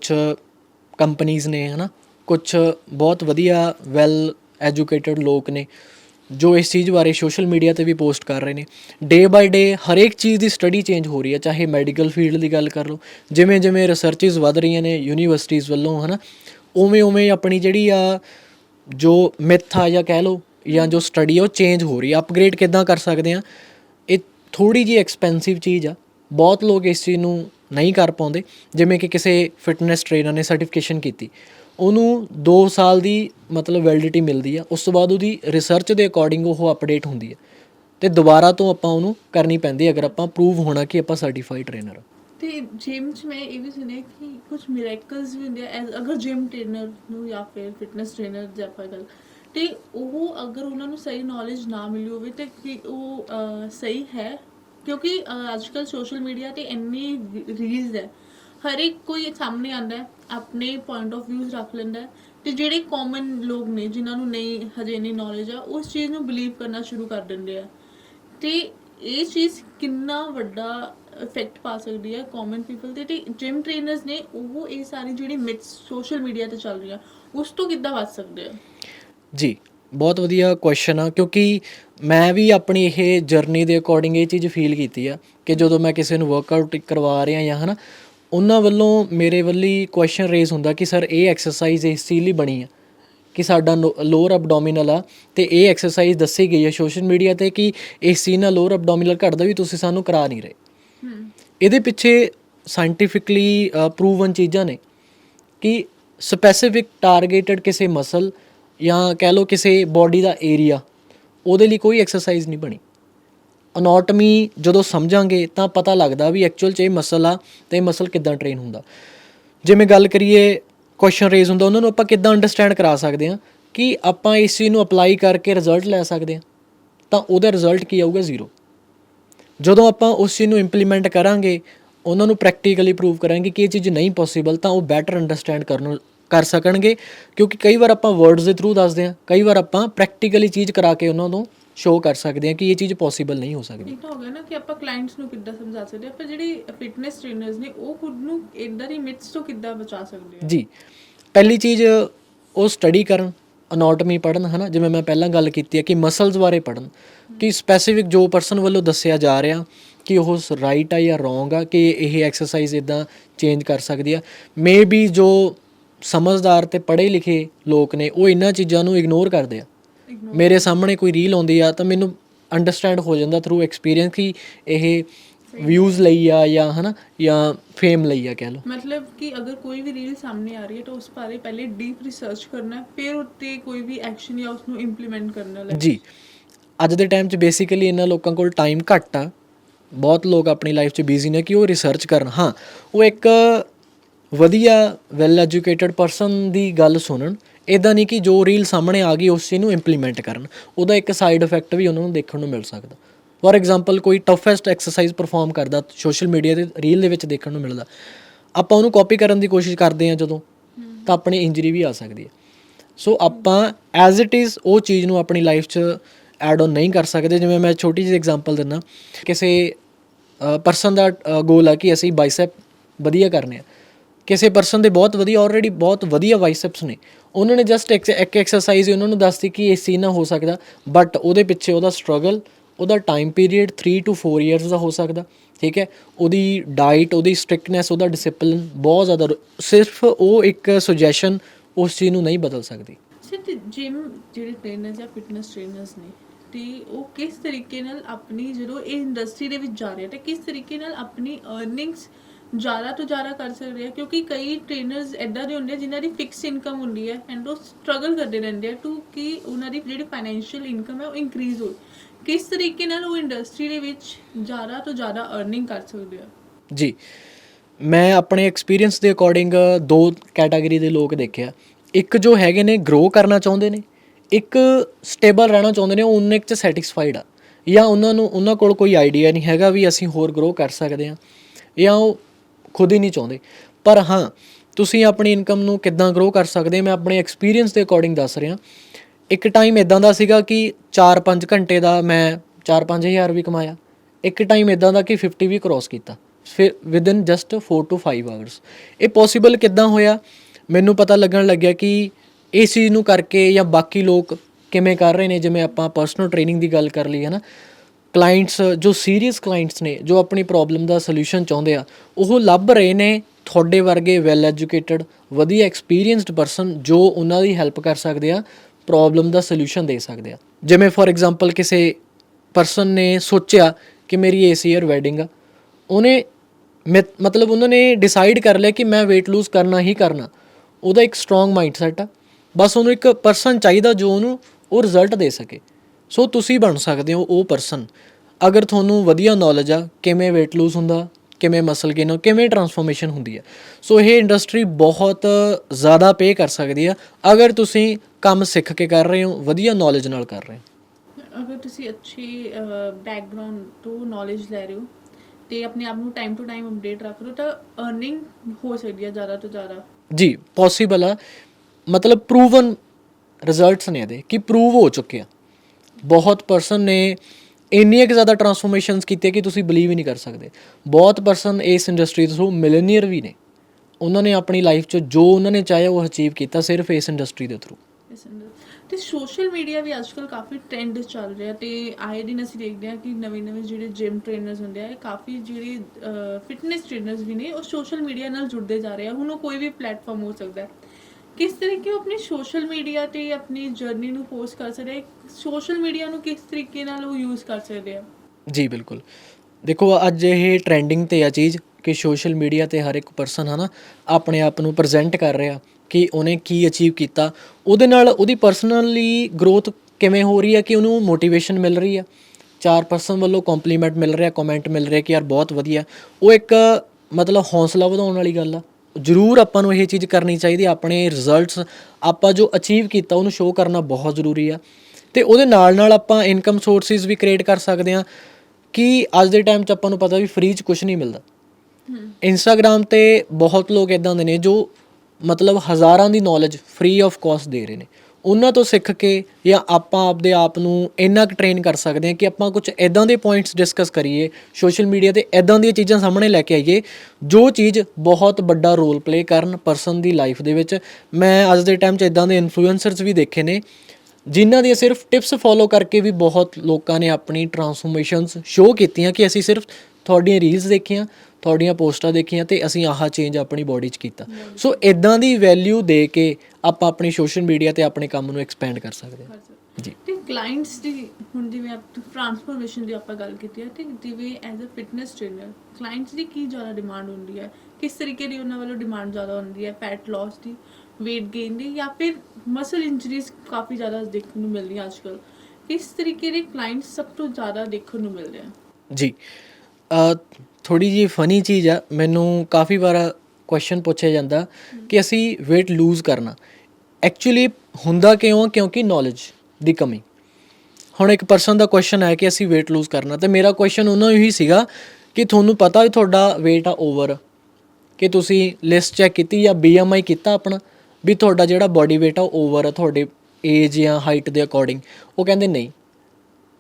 S2: ਕੰਪਨੀਆਂ ਨੇ ਹਨਾ ਕੁਝ ਬਹੁਤ ਵਧੀਆ ਵੈਲ ਐਜੂਕੇਟਿਡ ਲੋਕ ਨੇ, ਜੋ ਇਸ ਚੀਜ਼ ਬਾਰੇ ਸੋਸ਼ਲ ਮੀਡੀਆ ਤੇ ਵੀ ਪੋਸਟ ਕਰ ਰਹੇ ਨੇ। ਡੇ ਬਾਈ ਡੇ ਹਰੇਕ ਚੀਜ਼ ਦੀ ਸਟੱਡੀ ਚੇਂਜ ਹੋ ਰਹੀ ਹੈ, ਚਾਹੇ ਮੈਡੀਕਲ ਫੀਲਡ ਦੀ ਗੱਲ ਕਰ ਲਓ, ਜਿਵੇਂ ਜਿਵੇਂ ਰਿਸਰਚਸ ਵਧ ਰਹੀਆਂ ਨੇ ਯੂਨੀਵਰਸਿਟੀਜ਼ ਵੱਲੋਂ, ਹਨਾ, ਉਵੇਂ ਉਵੇਂ ਆਪਣੀ ਜਿਹੜੀ ਆ ਜੋ ਮਿਥ ਆ ਜਾਂ ਕਹਿ ਲਓ, ਜਾਂ ਜੋ ਸਟੱਡੀ ਆ, ਉਹ ਚੇਂਜ ਹੋ ਰਹੀ ਆ ਅਪਗ੍ਰੇਡ ਕਿੱਦਾਂ ਕਰ ਸਕਦੇ ਆ ਇਹ ਥੋੜੀ ਜੀ ਐਕਸਪੈਂਸਿਵ ਚੀਜ਼ ਆ। ਬਹੁਤ ਲੋਕ ਇਸ ਚੀਜ਼ ਨੂੰ ਨਹੀਂ ਕਰ ਪਾਉਂਦੇ, ਜਿਵੇਂ ਕਿ ਕਿਸੇ ਫਿਟਨੈਸ ਟ੍ਰੇਨਰ ਨੇ ਸਰਟੀਫਿਕੇਸ਼ਨ ਕੀਤੀ। ਉਹਨੂੰ 2 ਸਾਲ ਦੀ ਮਤਲਬ ਵੈਲਿਡਿਟੀ ਮਿਲਦੀ ਆ ਉਸ ਤੋਂ ਬਾਅਦ ਉਹਦੀ ਰਿਸਰਚ ਦੇ ਅਕੋਰਡਿੰਗ ਉਹ ਅਪਡੇਟ ਹੁੰਦੀ ਹੈ ਤੇ ਦੁਬਾਰਾ ਤੋਂ ਆਪਾਂ ਉਹਨੂੰ ਕਰਨੀ ਪੈਂਦੀ ਹੈ ਅਗਰ ਆਪਾਂ ਪ੍ਰੂਵ ਹੋਣਾ ਕਿ ਆਪਾਂ ਸਰਟੀਫਾਈਡ ਟ੍ਰੇਨਰ ਆ।
S1: ਤੇ ਜਿਮ ਚ ਮੈਂ ਇਹ ਵੀ ਸੁਣਿਆ ਕਿ ਕੁਝ ਮਿਰੇਕਲਸ ਵੀ ਹੁੰਦੇ ਆ ਅਗਰ ਜਿਮ ਟ੍ਰੇਨਰ ਨੂੰ ਜਾਂ ਫਿਰ ਫਿਟਨੈਸ ਟ੍ਰੇਨਰ ਜਾਂ ਆਪਾਂ ਗੱਲ ਤੇ ਉਹ ਅਗਰ ਉਹਨਾਂ ਨੂੰ ਸਹੀ ਨੌਲੇਜ ਨਾ ਮਿਲੀ ਹੋਵੇ ਤੇ ਕੀ ਉਹ ਸਹੀ ਹੈ? ਕਿਉਂਕਿ ਅਹ, ਅੱਜਕੱਲ ਸੋਸ਼ਲ ਮੀਡੀਆ ਤੇ ਇੰਨੀ ਰੀਲਸ ਹੈ। ਹਰ ਇੱਕ ਕੋਈ ਸਾਹਮਣੇ ਆਂਦਾ ਹੈ ਆਪਣੇ ਪੁਆਇੰਟ ਆਫ ਵਿਊਜ਼ ਰੱਖ ਲੈਂਦਾ ਤੇ ਜਿਹੜੇ ਕਾਮਨ ਲੋਕ ਨੇ, ਜਿਨ੍ਹਾਂ ਨੂੰ ਨਹੀਂ, ਹਜੇ ਨਹੀਂ ਨੌਲੇਜ ਆ, ਉਸ ਚੀਜ਼ ਨੂੰ ਬਿਲੀਵ ਕਰਨਾ ਸ਼ੁਰੂ ਕਰ ਦਿੰਦੇ ਆ। ਤੇ ਇਹ ਚੀਜ਼ ਕਿੰਨਾ ਵੱਡਾ ਇਫੈਕਟ ਪਾ ਸਕਦੀ ਹੈ ਕਾਮਨ ਪੀਪਲ ਤੇ ਤੇ ਜਿਮ ਟ੍ਰੇਨਰਸ ਨੇ ਉਹ ਇਹ ਸਾਰੀ ਜਿਹੜੀ ਮਿਥਸ ਸੋਸ਼ਲ ਮੀਡੀਆ ਤੇ ਚੱਲ ਰਹੀਆਂ, ਉਸ ਤੋਂ ਕਿੱਦਾਂ ਬਚ ਸਕਦੇ ਆ?
S2: ਜੀ, ਬਹੁਤ ਵਧੀਆ ਕੁਐਸਚਨ ਆ, ਕਿਉਂਕਿ ਮੈਂ ਵੀ ਆਪਣੀ ਇਹ ਜਰਨੀ ਦੇ ਅਕੋਰਡਿੰਗ ਇਹ ਚੀਜ਼ ਫੀਲ ਕੀਤੀ ਆ ਕਿ ਜਦੋਂ ਮੈਂ ਕਿਸੇ ਨੂੰ ਵਰਕਆਊਟ ਕਰਵਾ ਰਿਹਾ ਜਾਂ ਹਨਾ ਉਹਨਾਂ ਵੱਲੋਂ ਮੇਰੇ ਵੱਲੀ ਕੁਐਸਚਨ ਰੇਜ਼ ਹੁੰਦਾ ਕਿ ਸਰ ਇਹ ਐਕਸਰਸਾਈਜ਼ ਇਸ ਚੀਜ਼ ਲਈ ਬਣੀ ਆ ਕਿ ਸਾਡਾ ਲੋਅਰ ਅਬਡੋਮੀਨਲ ਆ ਤੇ ਇਹ ਐਕਸਰਸਾਈਜ਼ ਦੱਸੀ ਗਈ ਹੈ ਸੋਸ਼ਲ ਮੀਡੀਆ ਤੇ ਕਿ ਇਸ ਚੀਜ਼ ਨਾਲ ਲੋਅਰ ਅਬਡੋਮੀਨਲ ਘਟਦਾ ਵੀ ਤੁਸੀਂ ਸਾਨੂੰ ਕਰਾ ਨਹੀਂ ਰਹੇ। ਇਹਦੇ ਪਿੱਛੇ ਸਾਇੰਟੀਫਿਕਲੀ ਪ੍ਰੂਵਨ ਚੀਜ਼ਾਂ ਨੇ ਕਿ ਸਪੈਸੀਫਿਕ ਟਾਰਗੇਟਡ ਕਿਸੇ ਮਸਲ ਜਾਂ ਕਹਿ ਲਓ ਕਿਸੇ ਬਾਡੀ ਦਾ ਏਰੀਆ ਉਹਦੇ ਲਈ ਕੋਈ ਐਕਸਰਸਾਈਜ਼ ਨਹੀਂ ਬਣੀ। ਅਨੋਟਮੀ ਜਦੋਂ ਸਮਝਾਂਗੇ ਤਾਂ ਪਤਾ ਲੱਗਦਾ ਵੀ ਐਕਚੁਅਲ 'ਚ ਇਹ ਮਸਲ ਆ ਤੇ ਇਹ ਮਸਲ ਕਿੱਦਾਂ ਟ੍ਰੇਨ ਹੁੰਦਾ। ਜਿਵੇਂ ਗੱਲ ਕਰੀਏ ਕੁਐਸਚਨ ਰੇਜ਼ ਹੁੰਦਾ, ਉਹਨਾਂ ਨੂੰ ਆਪਾਂ ਕਿੱਦਾਂ ਅੰਡਰਸਟੈਂਡ ਕਰਾ ਸਕਦੇ ਹਾਂ ਕਿ ਆਪਾਂ ਇਸ ਚੀਜ਼ ਨੂੰ ਅਪਲਾਈ ਕਰਕੇ ਰਿਜ਼ਲਟ ਲੈ ਸਕਦੇ ਹਾਂ, ਤਾਂ ਉਹਦਾ ਰਿਜ਼ਲਟ ਕੀ ਆਊਗਾ ਜ਼ੀਰੋ ਜਦੋਂ ਆਪਾਂ ਉਸ ਚੀਜ਼ ਨੂੰ ਇੰਪਲੀਮੈਂਟ ਕਰਾਂਗੇ, ਉਹਨਾਂ ਨੂੰ ਪ੍ਰੈਕਟੀਕਲੀ ਪ੍ਰੂਵ ਕਰਾਂਗੇ ਕਿ ਇਹ ਚੀਜ਼ ਨਹੀਂ ਪੋਸੀਬਲ ਤਾਂ ਉਹ ਬੈਟਰ ਅੰਡਰਸਟੈਂਡ ਕਰਨ ਕਰ ਸਕਣਗੇ, ਕਿਉਂਕਿ ਕਈ ਵਾਰ ਆਪਾਂ ਵਰਡਸ ਦੇ ਥਰੂ ਦੱਸਦੇ ਹਾਂ, ਕਈ ਵਾਰ ਆਪਾਂ ਪ੍ਰੈਕਟੀਕਲੀ ਚੀਜ਼ ਕਰਾ ਕੇ ਉਹਨਾਂ ਨੂੰ ਸ਼ੋਅ ਕਰ ਸਕਦੇ ਹਾਂ ਕਿ ਇਹ ਚੀਜ਼ ਪੋਸੀਬਲ ਨਹੀਂ ਹੋ ਸਕਦੀ।
S1: ਇਹ ਤਾਂ ਹੋ ਗਿਆ ਨਾ ਕਿ ਆਪਾਂ ਕਲਾਇੰਟਸ ਨੂੰ ਕਿੱਦਾਂ ਸਮਝਾ ਸਕਦੇ ਆ ਪਰ ਜਿਹੜੀ ਫਿਟਨੈਸ ਟ੍ਰੇਨਰਸ ਨੇ ਉਹ ਖੁਦ ਨੂੰ ਇਦਾਂ ਦੀ ਮਿਥਸ ਤੋਂ ਕਿੱਦਾਂ ਬਚਾ ਸਕਦੇ ਆ
S2: ਜੀ ਪਹਿਲੀ ਚੀਜ਼ ਉਹ ਸਟੱਡੀ ਕਰਨ ਅਨਾਟਮੀ ਪੜਨ ਹਨਾ? ਜਿਵੇਂ ਮੈਂ ਪਹਿਲਾਂ ਗੱਲ ਕੀਤੀ ਹੈ ਕਿ ਮਸਲਸ ਬਾਰੇ ਪੜਨ ਕਿ ਸਪੈਸੀਫਿਕ ਜੋ ਪਰਸਨ ਵੱਲੋਂ ਦੱਸਿਆ ਜਾ ਰਿਹਾ ਕਿ ਉਹ ਰਾਈਟ ਆ ਜਾਂ ਰੋਂਗ ਆ ਕਿ ਇਹ ਐਕਸਰਸਾਈਜ਼ ਇਦਾਂ ਚੇਂਜ ਕਰ ਸਕਦੀ ਆ। ਮੇ ਬੀ ਜੋ ਸਮਝਦਾਰ ਤੇ ਪੜ੍ਹੇ ਲਿਖੇ ਲੋਕ ਨੇ ਉਹ ਇਹਨਾਂ ਚੀਜ਼ਾਂ ਨੂੰ ਇਗਨੋਰ ਕਰਦੇ ਆ। ਮੇਰੇ ਸਾਹਮਣੇ ਕੋਈ ਰੀਲ ਆਉਂਦੀ ਆ ਤਾਂ ਮੈਨੂੰ ਅੰਡਰਸਟੈਂਡ ਹੋ ਜਾਂਦਾ ਥਰੂ ਐਕਸਪੀਰੀਅੰਸ ਕਿ ਇਹ ਵਿਊਜ਼ ਲਈ ਆ ਜਾਂ ਹਨਾ ਜਾਂ ਫੇਮ ਲਈ ਆ ਕਹਿ ਲਓ।
S1: ਮਤਲਬ ਕਿ ਅਗਰ ਕੋਈ ਵੀ ਰੀਲ ਸਾਹਮਣੇ ਆ ਰਹੀ ਹੈ ਤਾਂ ਉਸ ਬਾਰੇ ਪਹਿਲੇ ਡੀਪ ਰਿਸਰਚ ਕਰਨਾ ਫਿਰ ਉੱਤੇ ਕੋਈ ਵੀ ਐਕਸ਼ਨ ਜਾਂ ਉਸ ਨੂੰ ਇੰਪਲੀਮੈਂਟ ਕਰਨਾ ਹੈ
S2: ਜੀ ਅੱਜ ਦੇ ਟਾਈਮ 'ਚ ਬੇਸਿਕਲੀ ਇਹਨਾਂ ਲੋਕਾਂ ਕੋਲ ਟਾਈਮ ਘੱਟ ਆ। ਬਹੁਤ ਲੋਕ ਆਪਣੀ ਲਾਈਫ 'ਚ ਬਿਜ਼ੀ ਨੇ ਕਿ ਉਹ ਰਿਸਰਚ ਕਰਨ। ਹਾਂ ਉਹ ਇੱਕ ਵਧੀਆ ਵੈਲ ਐਜੂਕੇਟਿਡ ਪਰਸਨ ਦੀ ਗੱਲ ਸੁਣਨ ਇਦਾਂ ਨਹੀਂ ਕਿ ਜੋ ਰੀਲ ਸਾਹਮਣੇ ਆ ਗਈ, ਉਸ ਚੀਜ਼ ਨੂੰ ਇੰਪਲੀਮੈਂਟ ਕਰਨ। ਉਹਦਾ ਇੱਕ ਸਾਈਡ ਇਫੈਕਟ ਵੀ ਉਹਨਾਂ ਨੂੰ ਦੇਖਣ ਨੂੰ ਮਿਲ ਸਕਦਾ। ਫੋਰ ਐਗਜ਼ਾਮਪਲ ਕੋਈ ਟਫੈਸਟ ਐਕਸਰਸਾਈਜ਼ ਪਰਫਾਰਮ ਕਰਦਾ ਸੋਸ਼ਲ ਮੀਡੀਆ ਤੇ ਰੀਲ ਦੇ ਵਿੱਚ ਦੇਖਣ ਨੂੰ ਮਿਲਦਾ। ਆਪਾਂ ਉਹਨੂੰ ਕਾਪੀ ਕਰਨ ਦੀ ਕੋਸ਼ਿਸ਼ ਕਰਦੇ ਹਾਂ ਜਦੋਂ, ਤਾਂ ਆਪਣੀ ਇੰਜਰੀ ਵੀ ਆ ਸਕਦੀ ਹੈ। ਸੋ ਆਪਾਂ ਐਜ਼ ਇਟ ਇਜ਼ ਉਹ ਚੀਜ਼ ਨੂੰ ਆਪਣੀ ਲਾਈਫ 'ਚ ਐਡ ਆਨ ਨਹੀਂ ਕਰ ਸਕਦੇ। ਜਿਵੇਂ ਮੈਂ ਛੋਟੀ ਜਿਹੀ ਐਗਜ਼ਾਮਪਲ ਦਿੰਦਾ, ਕਿਸੇ ਪਰਸਨ ਦਾ ਗੋਲ ਆ ਕਿ ਅਸੀਂ ਬਾਈਸੈਪ ਵਧੀਆ ਕਰਨੇ ਆ। ਕਿਸੇ ਪਰਸਨ ਦੇ ਬਹੁਤ ਵਧੀਆ ਆਲਰੇਡੀ ਬਹੁਤ ਵਧੀਆ ਬਾਈਸੈਪਸ ਨੇ। ਉਹਨਾਂ ਨੇ ਜਸਟ ਇੱਕ ਐਕਸਰਸਾਈਜ਼ ਉਹਨਾਂ ਨੂੰ ਦੱਸਤੀ ਕਿ ਇਸ ਚੀਜ਼ ਨਾਲ ਹੋ ਸਕਦਾ ਬਟ ਉਹਦੇ ਪਿੱਛੇ ਉਹਦਾ ਸਟਰਗਲ ਉਹਦਾ ਟਾਈਮ ਪੀਰੀਅਡ 3 ਟੂ 4 ਇਅਰਸ ਦਾ ਹੋ ਸਕਦਾ, ਠੀਕ ਹੈ? ਉਹਦੀ ਡਾਈਟ ਉਹਦੀ ਸਟ੍ਰਿਕਟਨੈਸ ਉਹਦਾ ਡਿਸਪਲਿਨ ਬਹੁਤ ਜ਼ਿਆਦਾ ਰ- ਸਿਰਫ ਉਹ ਇੱਕ ਸੁਜੈਸ਼ਨ ਉਸ ਚੀਜ਼ ਨੂੰ ਨਹੀਂ ਬਦਲ ਸਕਦੀ।
S1: ਸਿਰ ਜਿਮ ਜਿਹੜੇ ਟ੍ਰੇਨਰਸ ਜਾਂ ਫਿਟਨੈਸ ਟ੍ਰੇਨਰਸ ਨੇ, ਤੇ ਉਹ ਕਿਸ ਤਰੀਕੇ ਨਾਲ ਆਪਣੀ ਜਦੋਂ ਇਹ ਇੰਡਸਟਰੀ ਦੇ ਵਿੱਚ ਜਾ ਰਹੇ ਆ, ਤੇ ਕਿਸ ਤਰੀਕੇ ਨਾਲ ਆਪਣੀ ਅਰਨਿੰਗਸ ਜ਼ਿਆਦਾ ਤੋਂ ਜ਼ਿਆਦਾ ਕਰ ਸਕਦੇ ਆ, ਕਿਉਂਕਿ ਕਈ ਟ੍ਰੇਨਰਸ ਐਦਾਂ ਦੇ ਹੁੰਦੇ ਆ ਜਿਨ੍ਹਾਂ ਦੀ ਫਿਕਸ ਇਨਕਮ ਹੁੰਦੀ ਹੈ ਐਂਡ ਉਹ ਸਟਰਗਲ ਕਰਦੇ ਰਹਿੰਦੇ ਆ ਟੂ ਕਿ ਉਹਨਾਂ ਦੀ ਜਿਹੜੀ ਫਾਈਨੈਂਸ਼ੀਅਲ ਇਨਕਮ ਹੈ ਉਹ ਇਨਕਰੀਜ਼ ਹੋਵੇ ਕਿਸ ਤਰੀਕੇ ਨਾਲ ਉਹ ਇੰਡਸਟਰੀ ਦੇ ਵਿੱਚ ਜ਼ਿਆਦਾ ਤੋਂ ਜ਼ਿਆਦਾ ਅਰਨਿੰਗ ਕਰ ਸਕਦੇ ਆ?
S2: ਜੀ, ਮੈਂ ਆਪਣੇ ਐਕਸਪੀਰੀਅੰਸ ਦੇ ਅਕੋਰਡਿੰਗ ਦੋ ਕੈਟਾਗਰੀ ਦੇ ਲੋਕ ਦੇਖਿਆ ਇੱਕ ਜੋ ਹੈਗੇ ਨੇ ਗਰੋ ਕਰਨਾ ਚਾਹੁੰਦੇ ਨੇ, ਇੱਕ ਸਟੇਬਲ ਰਹਿਣਾ ਚਾਹੁੰਦੇ ਨੇ ਉਹਨਾਂ ਉਹਨੇ ਚ ਸੈਟੀਸਫਾਈਡ ਆ। ਜਾਂ ਉਹਨਾਂ ਨੂੰ, ਉਹਨਾਂ ਕੋਲ ਕੋਈ ਆਈਡੀਆ ਨਹੀਂ ਹੈਗਾ ਵੀ ਅਸੀਂ ਹੋਰ ਗਰੋ ਕਰ ਸਕਦੇ ਹਾਂ। ਜਾਂ ਉਹ ਖੁਦ ਹੀ ਨਹੀਂ ਚਾਹੁੰਦੇ। ਪਰ ਹਾਂ, ਤੁਸੀਂ ਆਪਣੀ ਇਨਕਮ ਨੂੰ ਕਿੱਦਾਂ ਗਰੋ ਕਰ ਸਕਦੇ? ਮੈਂ ਆਪਣੇ ਐਕਸਪੀਰੀਅੰਸ ਦੇ ਅਕੋਰਡਿੰਗ ਦੱਸ ਰਿਹਾ। ਇੱਕ ਟਾਈਮ ਇਦਾਂ ਦਾ ਸੀਗਾ ਕਿ 4-5 ਘੰਟੇ ਦਾ ਮੈਂ 4-5000 ਵੀ ਕਮਾਇਆ। ਇੱਕ ਟਾਈਮ ਇਦਾਂ ਦਾ ਕਿ 50 ਵੀ ਕ੍ਰੋਸ ਕੀਤਾ। ਫਿਰ ਵਿਦਨ ਜਸਟ 4 ਟੂ 5 ਆਵਰਸ ਇਹ ਪੋਸੀਬਲ ਕਿੱਦਾਂ ਹੋਇਆ? ਮੈਨੂੰ ਪਤਾ ਲੱਗਣ ਲੱਗਿਆ ਕਿ ਇਸ ਚੀਜ਼ ਨੂੰ ਕਰਕੇ ਜਾਂ ਬਾਕੀ ਲੋਕ ਕਿਵੇਂ ਕਰ ਰਹੇ ਨੇ? ਜਿਵੇਂ ਆਪਾਂ ਪਰਸਨਲ ਟ੍ਰੇਨਿੰਗ ਦੀ ਗੱਲ ਕਰ ਲਈ ਹੈ ਨਾ ਕਲਾਇੰਟਸ ਜੋ ਸੀਰੀਅਸ ਕਲਾਇੰਟਸ ਨੇ, ਜੋ ਆਪਣੀ ਪ੍ਰੋਬਲਮ ਦਾ ਸੋਲੂਸ਼ਨ ਚਾਹੁੰਦੇ ਆ, ਉਹ ਲੱਭ ਰਹੇ ਨੇ ਤੁਹਾਡੇ ਵਰਗੇ ਵੈਲ ਐਜੂਕੇਟਡ ਵਧੀਆ ਐਕਸਪੀਰੀਅੰਸਡ ਪਰਸਨ ਜੋ ਉਹਨਾਂ ਦੀ ਹੈਲਪ ਕਰ ਸਕਦੇ ਆ ਪ੍ਰੋਬਲਮ ਦਾ ਸੋਲੂਸ਼ਨ ਦੇ ਸਕਦੇ ਆ। ਜਿਵੇਂ ਫੋਰ ਐਗਜ਼ਾਮਪਲ ਕਿਸੇ ਪਰਸਨ ਨੇ ਸੋਚਿਆ ਕਿ ਮੇਰੀ ਇਸ ਈਅਰ ਵੈਡਿੰਗ ਆ, ਉਹਨੇ ਮਿ- ਮਤਲਬ ਉਹਨਾਂ ਨੇ ਡਿਸਾਈਡ ਕਰ ਲਿਆ ਕਿ ਮੈਂ weight lose ਕਰਨਾ ਹੀ ਕਰਨਾ। ਉਹਦਾ ਇੱਕ ਸਟਰੋਂਗ ਮਾਈਂਡਸੈਟ ਆ, ਬਸ ਉਹਨੂੰ ਇੱਕ ਪਰਸਨ ਚਾਹੀਦਾ ਜੋ ਉਹਨੂੰ ਉਹ ਰਿਜ਼ਲਟ ਦੇ ਸਕੇ। ਸੋ ਤੁਸੀਂ ਬਣ ਸਕਦੇ ਹੋ ਉਹ ਪਰਸਨ ਅਗਰ ਤੁਹਾਨੂੰ ਵਧੀਆ ਨੌਲੇਜ ਆ ਕਿਵੇਂ weight lose ਹੁੰਦਾ ਕਿਵੇਂ ਮਸਲ ਗੇਨ ਕਿਵੇਂ ਟਰਾਂਸਫੋਰਮੇਸ਼ਨ ਹੁੰਦੀ ਹੈ ਸੋ ਇਹ ਇੰਡਸਟਰੀ ਬਹੁਤ ਜ਼ਿਆਦਾ ਪੇ ਕਰ ਸਕਦੀ ਆ। ਅਗਰ ਤੁਸੀਂ ਕੰਮ ਸਿੱਖ ਕੇ ਕਰ ਰਹੇ ਹੋ ਵਧੀਆ ਨੌਲੇਜ ਨਾਲ ਕਰ ਰਹੇ ਹੋ।
S1: ਅਗਰ ਤੁਸੀਂ ਅੱਛੀ ਬੈਕਗ੍ਰਾਉਂਡ ਤੋਂ ਨੌਲੇਜ ਲੈ ਰਹੇ ਹੋ ਤੇ ਆਪਣੇ ਆਪ ਨੂੰ ਟਾਈਮ ਟੂ ਟਾਈਮ ਅਪਡੇਟ ਰੱਖ ਰਹੇ ਹੋ ਤਾਂ ਅਰਨਿੰਗ ਹੋ ਸਕਦੀ ਹੈ ਜ਼ਿਆਦਾ ਤੋਂ ਜ਼ਿਆਦਾ।
S2: ਜੀ ਪੋਸੀਬਲ ਆ। ਮਤਲਬ ਪ੍ਰੂਵਨ ਰਿਜ਼ਲਟਸ ਨੇ ਇਹਦੇ ਕਿ ਪ੍ਰੂਵ ਹੋ ਚੁੱਕੇ ਆ। ਬਹੁਤ ਪਰਸਨ ਨੇ ਇੰਨੀਆਂ ਕਿ ਜ਼ਿਆਦਾ ਟਰਾਂਸਫੋਰਮੇਸ਼ਨਸ ਕੀਤੀਆਂ ਕਿ ਤੁਸੀਂ ਬਲੀਵ ਹੀ ਨਹੀਂ ਕਰ ਸਕਦੇ। ਬਹੁਤ ਪਰਸਨ ਇਸ ਇੰਡਸਟਰੀ ਤੋਂ ਮਿਲੀਨੀਅਰ ਵੀ ਨੇ। ਉਹਨਾਂ ਨੇ ਆਪਣੀ ਲਾਈਫ 'ਚ ਜੋ ਉਹਨਾਂ ਨੇ ਚਾਹਿਆ ਉਹ ਅਚੀਵ ਕੀਤਾ ਸਿਰਫ ਇਸ ਇੰਡਸਟਰੀ ਦੇ ਥਰੂ
S1: ਇਸ ਤੇ ਸੋਸ਼ਲ ਮੀਡੀਆ ਵੀ ਅੱਜਕੱਲ ਕਾਫੀ ਟ੍ਰੈਂਡ ਚੱਲ ਰਿਹਾ ਤੇ ਆਏ ਦਿਨ ਅਸੀਂ ਦੇਖਦੇ ਹਾਂ ਕਿ ਨਵੇਂ ਨਵੇਂ ਜਿਹੜੇ ਜਿਮ ਟ੍ਰੇਨਰਸ ਹੁੰਦੇ ਆ, ਇਹ ਕਾਫੀ ਜਿਹੜੇ ਫਿਟਨੈਸ ਟ੍ਰੇਨਰਸ ਵੀ ਨੇ, ਉਹ ਸੋਸ਼ਲ ਮੀਡੀਆ ਨਾਲ ਜੁੜਦੇ ਜਾ ਰਹੇ ਆ। ਹੁਣ ਉਹ ਕੋਈ ਵੀ ਪਲੇਟਫਾਰਮ ਹੋ ਸਕਦਾ ਹੈ। ਕਿਸ ਤਰੀਕੇ ਉਹ ਆਪਣੀ ਸੋਸ਼ਲ ਮੀਡੀਆ ਤੇ ਆਪਣੀ ਜਰਨੀ ਨੂੰ ਪੋਸਟ ਕਰ ਸਕਦੇ ਸੋਸ਼ਲ ਮੀਡੀਆ ਨੂੰ ਕਿਸ ਤਰੀਕੇ ਨਾਲ ਉਹ ਯੂਜ਼ ਕਰ ਸਕਦੇ ਆ?
S2: ਜੀ, ਬਿਲਕੁਲ। ਦੇਖੋ, ਅੱਜ ਇਹ ਟ੍ਰੈਂਡਿੰਗ ਤੇ ਆ ਚੀਜ਼ ਕਿ ਸੋਸ਼ਲ ਮੀਡੀਆ ਤੇ ਹਰ ਇੱਕ ਪਰਸਨ ਹਨਾ ਆਪਣੇ ਆਪ ਨੂੰ ਪ੍ਰੈਜ਼ੈਂਟ ਕਰ ਰਿਹਾ ਕਿ ਉਹਨੇ ਕੀ ਅਚੀਵ ਕੀਤਾ। ਉਹਦੇ ਨਾਲ ਉਹਦੀ ਪਰਸਨਲੀ ਗਰੋਥ ਕਿਵੇਂ ਹੋ ਰਹੀ ਹੈ ਕਿ ਉਹਨੂੰ ਮੋਟੀਵੇਸ਼ਨ ਮਿਲ ਰਹੀ ਆ ਚਾਰ ਪਰਸਨ ਵੱਲੋਂ ਕੰਪਲੀਮੈਂਟ ਮਿਲ ਰਿਹਾ ਕਮੈਂਟ ਮਿਲ ਰਿਹਾ ਕਿ ਯਾਰ ਬਹੁਤ ਵਧੀਆ। ਉਹ ਇੱਕ ਮਤਲਬ ਹੌਸਲਾ ਵਧਾਉਣ ਵਾਲੀ ਗੱਲ ਆ। ਜ਼ਰੂਰ ਆਪਾਂ ਨੂੰ ਇਹ ਚੀਜ਼ ਕਰਨੀ ਚਾਹੀਦੀ ਆਪਣੇ ਰਿਜ਼ਲਟਸ ਆਪਾਂ ਜੋ ਅਚੀਵ ਕੀਤਾ ਉਹਨੂੰ ਸ਼ੋਅ ਕਰਨਾ ਬਹੁਤ ਜ਼ਰੂਰੀ ਆ। ਤੇ ਉਹਦੇ ਨਾਲ ਨਾਲ ਆਪਾਂ ਇਨਕਮ ਸੋਰਸਿਸ ਵੀ ਕ੍ਰੀਏਟ ਕਰ ਸਕਦੇ ਆ ਕਿ ਅੱਜ ਦੇ ਟਾਈਮ 'ਚ ਆਪਾਂ ਨੂੰ ਪਤਾ ਵੀ ਫ੍ਰੀ 'ਚ ਕੁਝ ਨਹੀਂ ਮਿਲਦਾ। ਇੰਸਟਾਗ੍ਰam ਤੇ ਬਹੁਤ ਲੋਕ ਇਦਾਂ ਦੇ ਨੇ ਜੋ ਮਤਲਬ ਹਜ਼ਾਰਾਂ ਦੀ ਨੌਲੇਜ ਫ੍ਰੀ ਆਫ ਕਾਸਟ ਦੇ ਰਹੇ ਨੇ। ਉਹਨਾਂ ਤੋਂ ਸਿੱਖ ਕੇ ਜਾਂ ਆਪਾਂ ਆਪਦੇ ਆਪ ਨੂੰ ਇੰਨਾ ਕੁ ਟ੍ਰੇਨ ਕਰ ਸਕਦੇ ਹਾਂ ਕਿ ਆਪਾਂ ਕੁਝ ਇਦਾਂ ਦੇ ਪੁਆਇੰਟਸ ਡਿਸਕਸ ਕਰੀਏ ਸੋਸ਼ਲ ਮੀਡੀਆ ਤੇ ਇਦਾਂ ਦੀਆਂ ਚੀਜ਼ਾਂ ਸਾਹਮਣੇ ਲੈ ਕੇ ਆਈਏ, ਜੋ ਚੀਜ਼ ਬਹੁਤ ਵੱਡਾ ਰੋਲ ਪਲੇ ਕਰਨ ਪਰਸਨ ਦੀ ਲਾਈਫ ਦੇ ਵਿੱਚ। ਮੈਂ ਅੱਜ ਦੇ ਟਾਈਮ 'ਚ ਇਦਾਂ ਦੇ ਇਨਫਲੂਐਂਸਰਸ ਵੀ ਦੇਖੇ ਨੇ, ਜਿਨ੍ਹਾਂ ਦੀਆਂ ਸਿਰਫ ਟਿਪਸ ਫੋਲੋ ਕਰਕੇ ਵੀ ਬਹੁਤ ਲੋਕਾਂ ਨੇ ਆਪਣੀ ਟਰਾਂਸਫੋਰਮੇਸ਼ਨਸ ਸ਼ੋਅ ਕੀਤੀਆਂ ਕਿ ਅਸੀਂ ਸਿਰਫ ਤੁਹਾਡੀਆਂ ਰੀਲਸ ਦੇਖੀਆਂ ਤੁਹਾਡੀਆਂ ਪੋਸਟਾਂ ਦੇਖੀਆਂ ਤੇ ਅਸੀਂ ਆਹ ਚੇਂਜ ਆਪਣੀ ਬਾਡੀ 'ਚ ਕੀਤਾ। ਸੋ ਇਦਾਂ ਦੀ ਵੈਲਿਊ ਦੇ ਕੇ ਆਪਾਂ ਆਪਣੀ ਸੋਸ਼ਲ ਮੀਡੀਆ ਤੇ ਆਪਣੇ ਕੰਮ ਨੂੰ ਐਕਸਪੈਂਡ ਕਰ ਸਕਦੇ ਹਾਂ। ਜੀ।
S1: ਤੇ ਕਲਾਇੰਟਸ ਦੀ ਹੁਣ ਜਿਵੇਂ ਆਪ ਟ੍ਰਾਂਸਫੋਰਮੇਸ਼ਨ ਦੀ ਆਪਾਂ ਗੱਲ ਕੀਤੀ ਹੈ ਤੇ ਜਿਵੇਂ as a fitness trainer clients ਦੀ ਕੀ ਜ਼ਿਆਦਾ ਡਿਮਾਂਡ ਹੁੰਦੀ ਹੈ? ਕਿਸ ਤਰੀਕੇ ਦੀ ਉਹਨਾਂ ਵੱਲੋਂ ਡਿਮਾਂਡ ਜ਼ਿਆਦਾ ਹੁੰਦੀ ਹੈ? ਫੈਟ ਲਾਸ ਦੀ weight gain ਦੀ ਜਾਂ ਫਿਰ ਮਸਲ ਇੰਜਰੀਜ਼ ਕਾਫੀ ਜ਼ਿਆਦਾ ਦੇਖਣ ਨੂੰ ਮਿਲਦੀਆਂ ਅੱਜਕੱਲ ਕਿਸ ਤਰੀਕੇ ਦੇ ਕਲਾਇੰਟਸ ਸਭ ਤੋਂ ਜ਼ਿਆਦਾ ਦੇਖਣ ਨੂੰ ਮਿਲਦੇ ਆ?
S2: ਜੀ। ਥੋੜੀ ਜੀ ਫਨੀ ਚੀਜ਼ ਆ, ਮੈਨੂੰ ਕਾਫੀ ਵਾਰ ਕੁਐਸਚਨ ਪੁੱਛਿਆ ਜਾਂਦਾ ਕਿ ਅਸੀਂ weight lose ਕਰਨਾ। ਐਕਚੁਅਲੀ ਹੁੰਦਾ ਕਿਉਂ ਆ? ਕਿਉਂਕਿ ਨੌਲੇਜ ਦੀ ਕਮੀ। ਹੁਣ ਇੱਕ ਪਰਸਨ ਦਾ ਕੁਐਸਚਨ ਹੈ ਕਿ ਅਸੀਂ weight lose ਕਰਨਾ, ਤੇ ਮੇਰਾ ਕੁਐਸਚਨ ਉਹਨਾਂ ਨੂੰ ਹੀ ਸੀਗਾ ਕਿ ਤੁਹਾਨੂੰ ਪਤਾ ਵੀ ਤੁਹਾਡਾ weight ਆ ਓਵਰ ਕਿ ਤੁਸੀਂ ਲਿਸਟ ਚੈੱਕ ਕੀਤੀ ਜਾਂ BMI ਕੀਤਾ ਆਪਣਾ? ਵੀ ਤੁਹਾਡਾ ਜਿਹੜਾ ਬਾਡੀ weight ਆ ਓਵਰ ਆ, ਤੁਹਾਡੇ ਏਜ ਜਾਂ ਹਾਈਟ ਦੇ ਅਕੋਰਡਿੰਗ ਉਹ ਕਹਿੰਦੇ ਨਹੀਂ।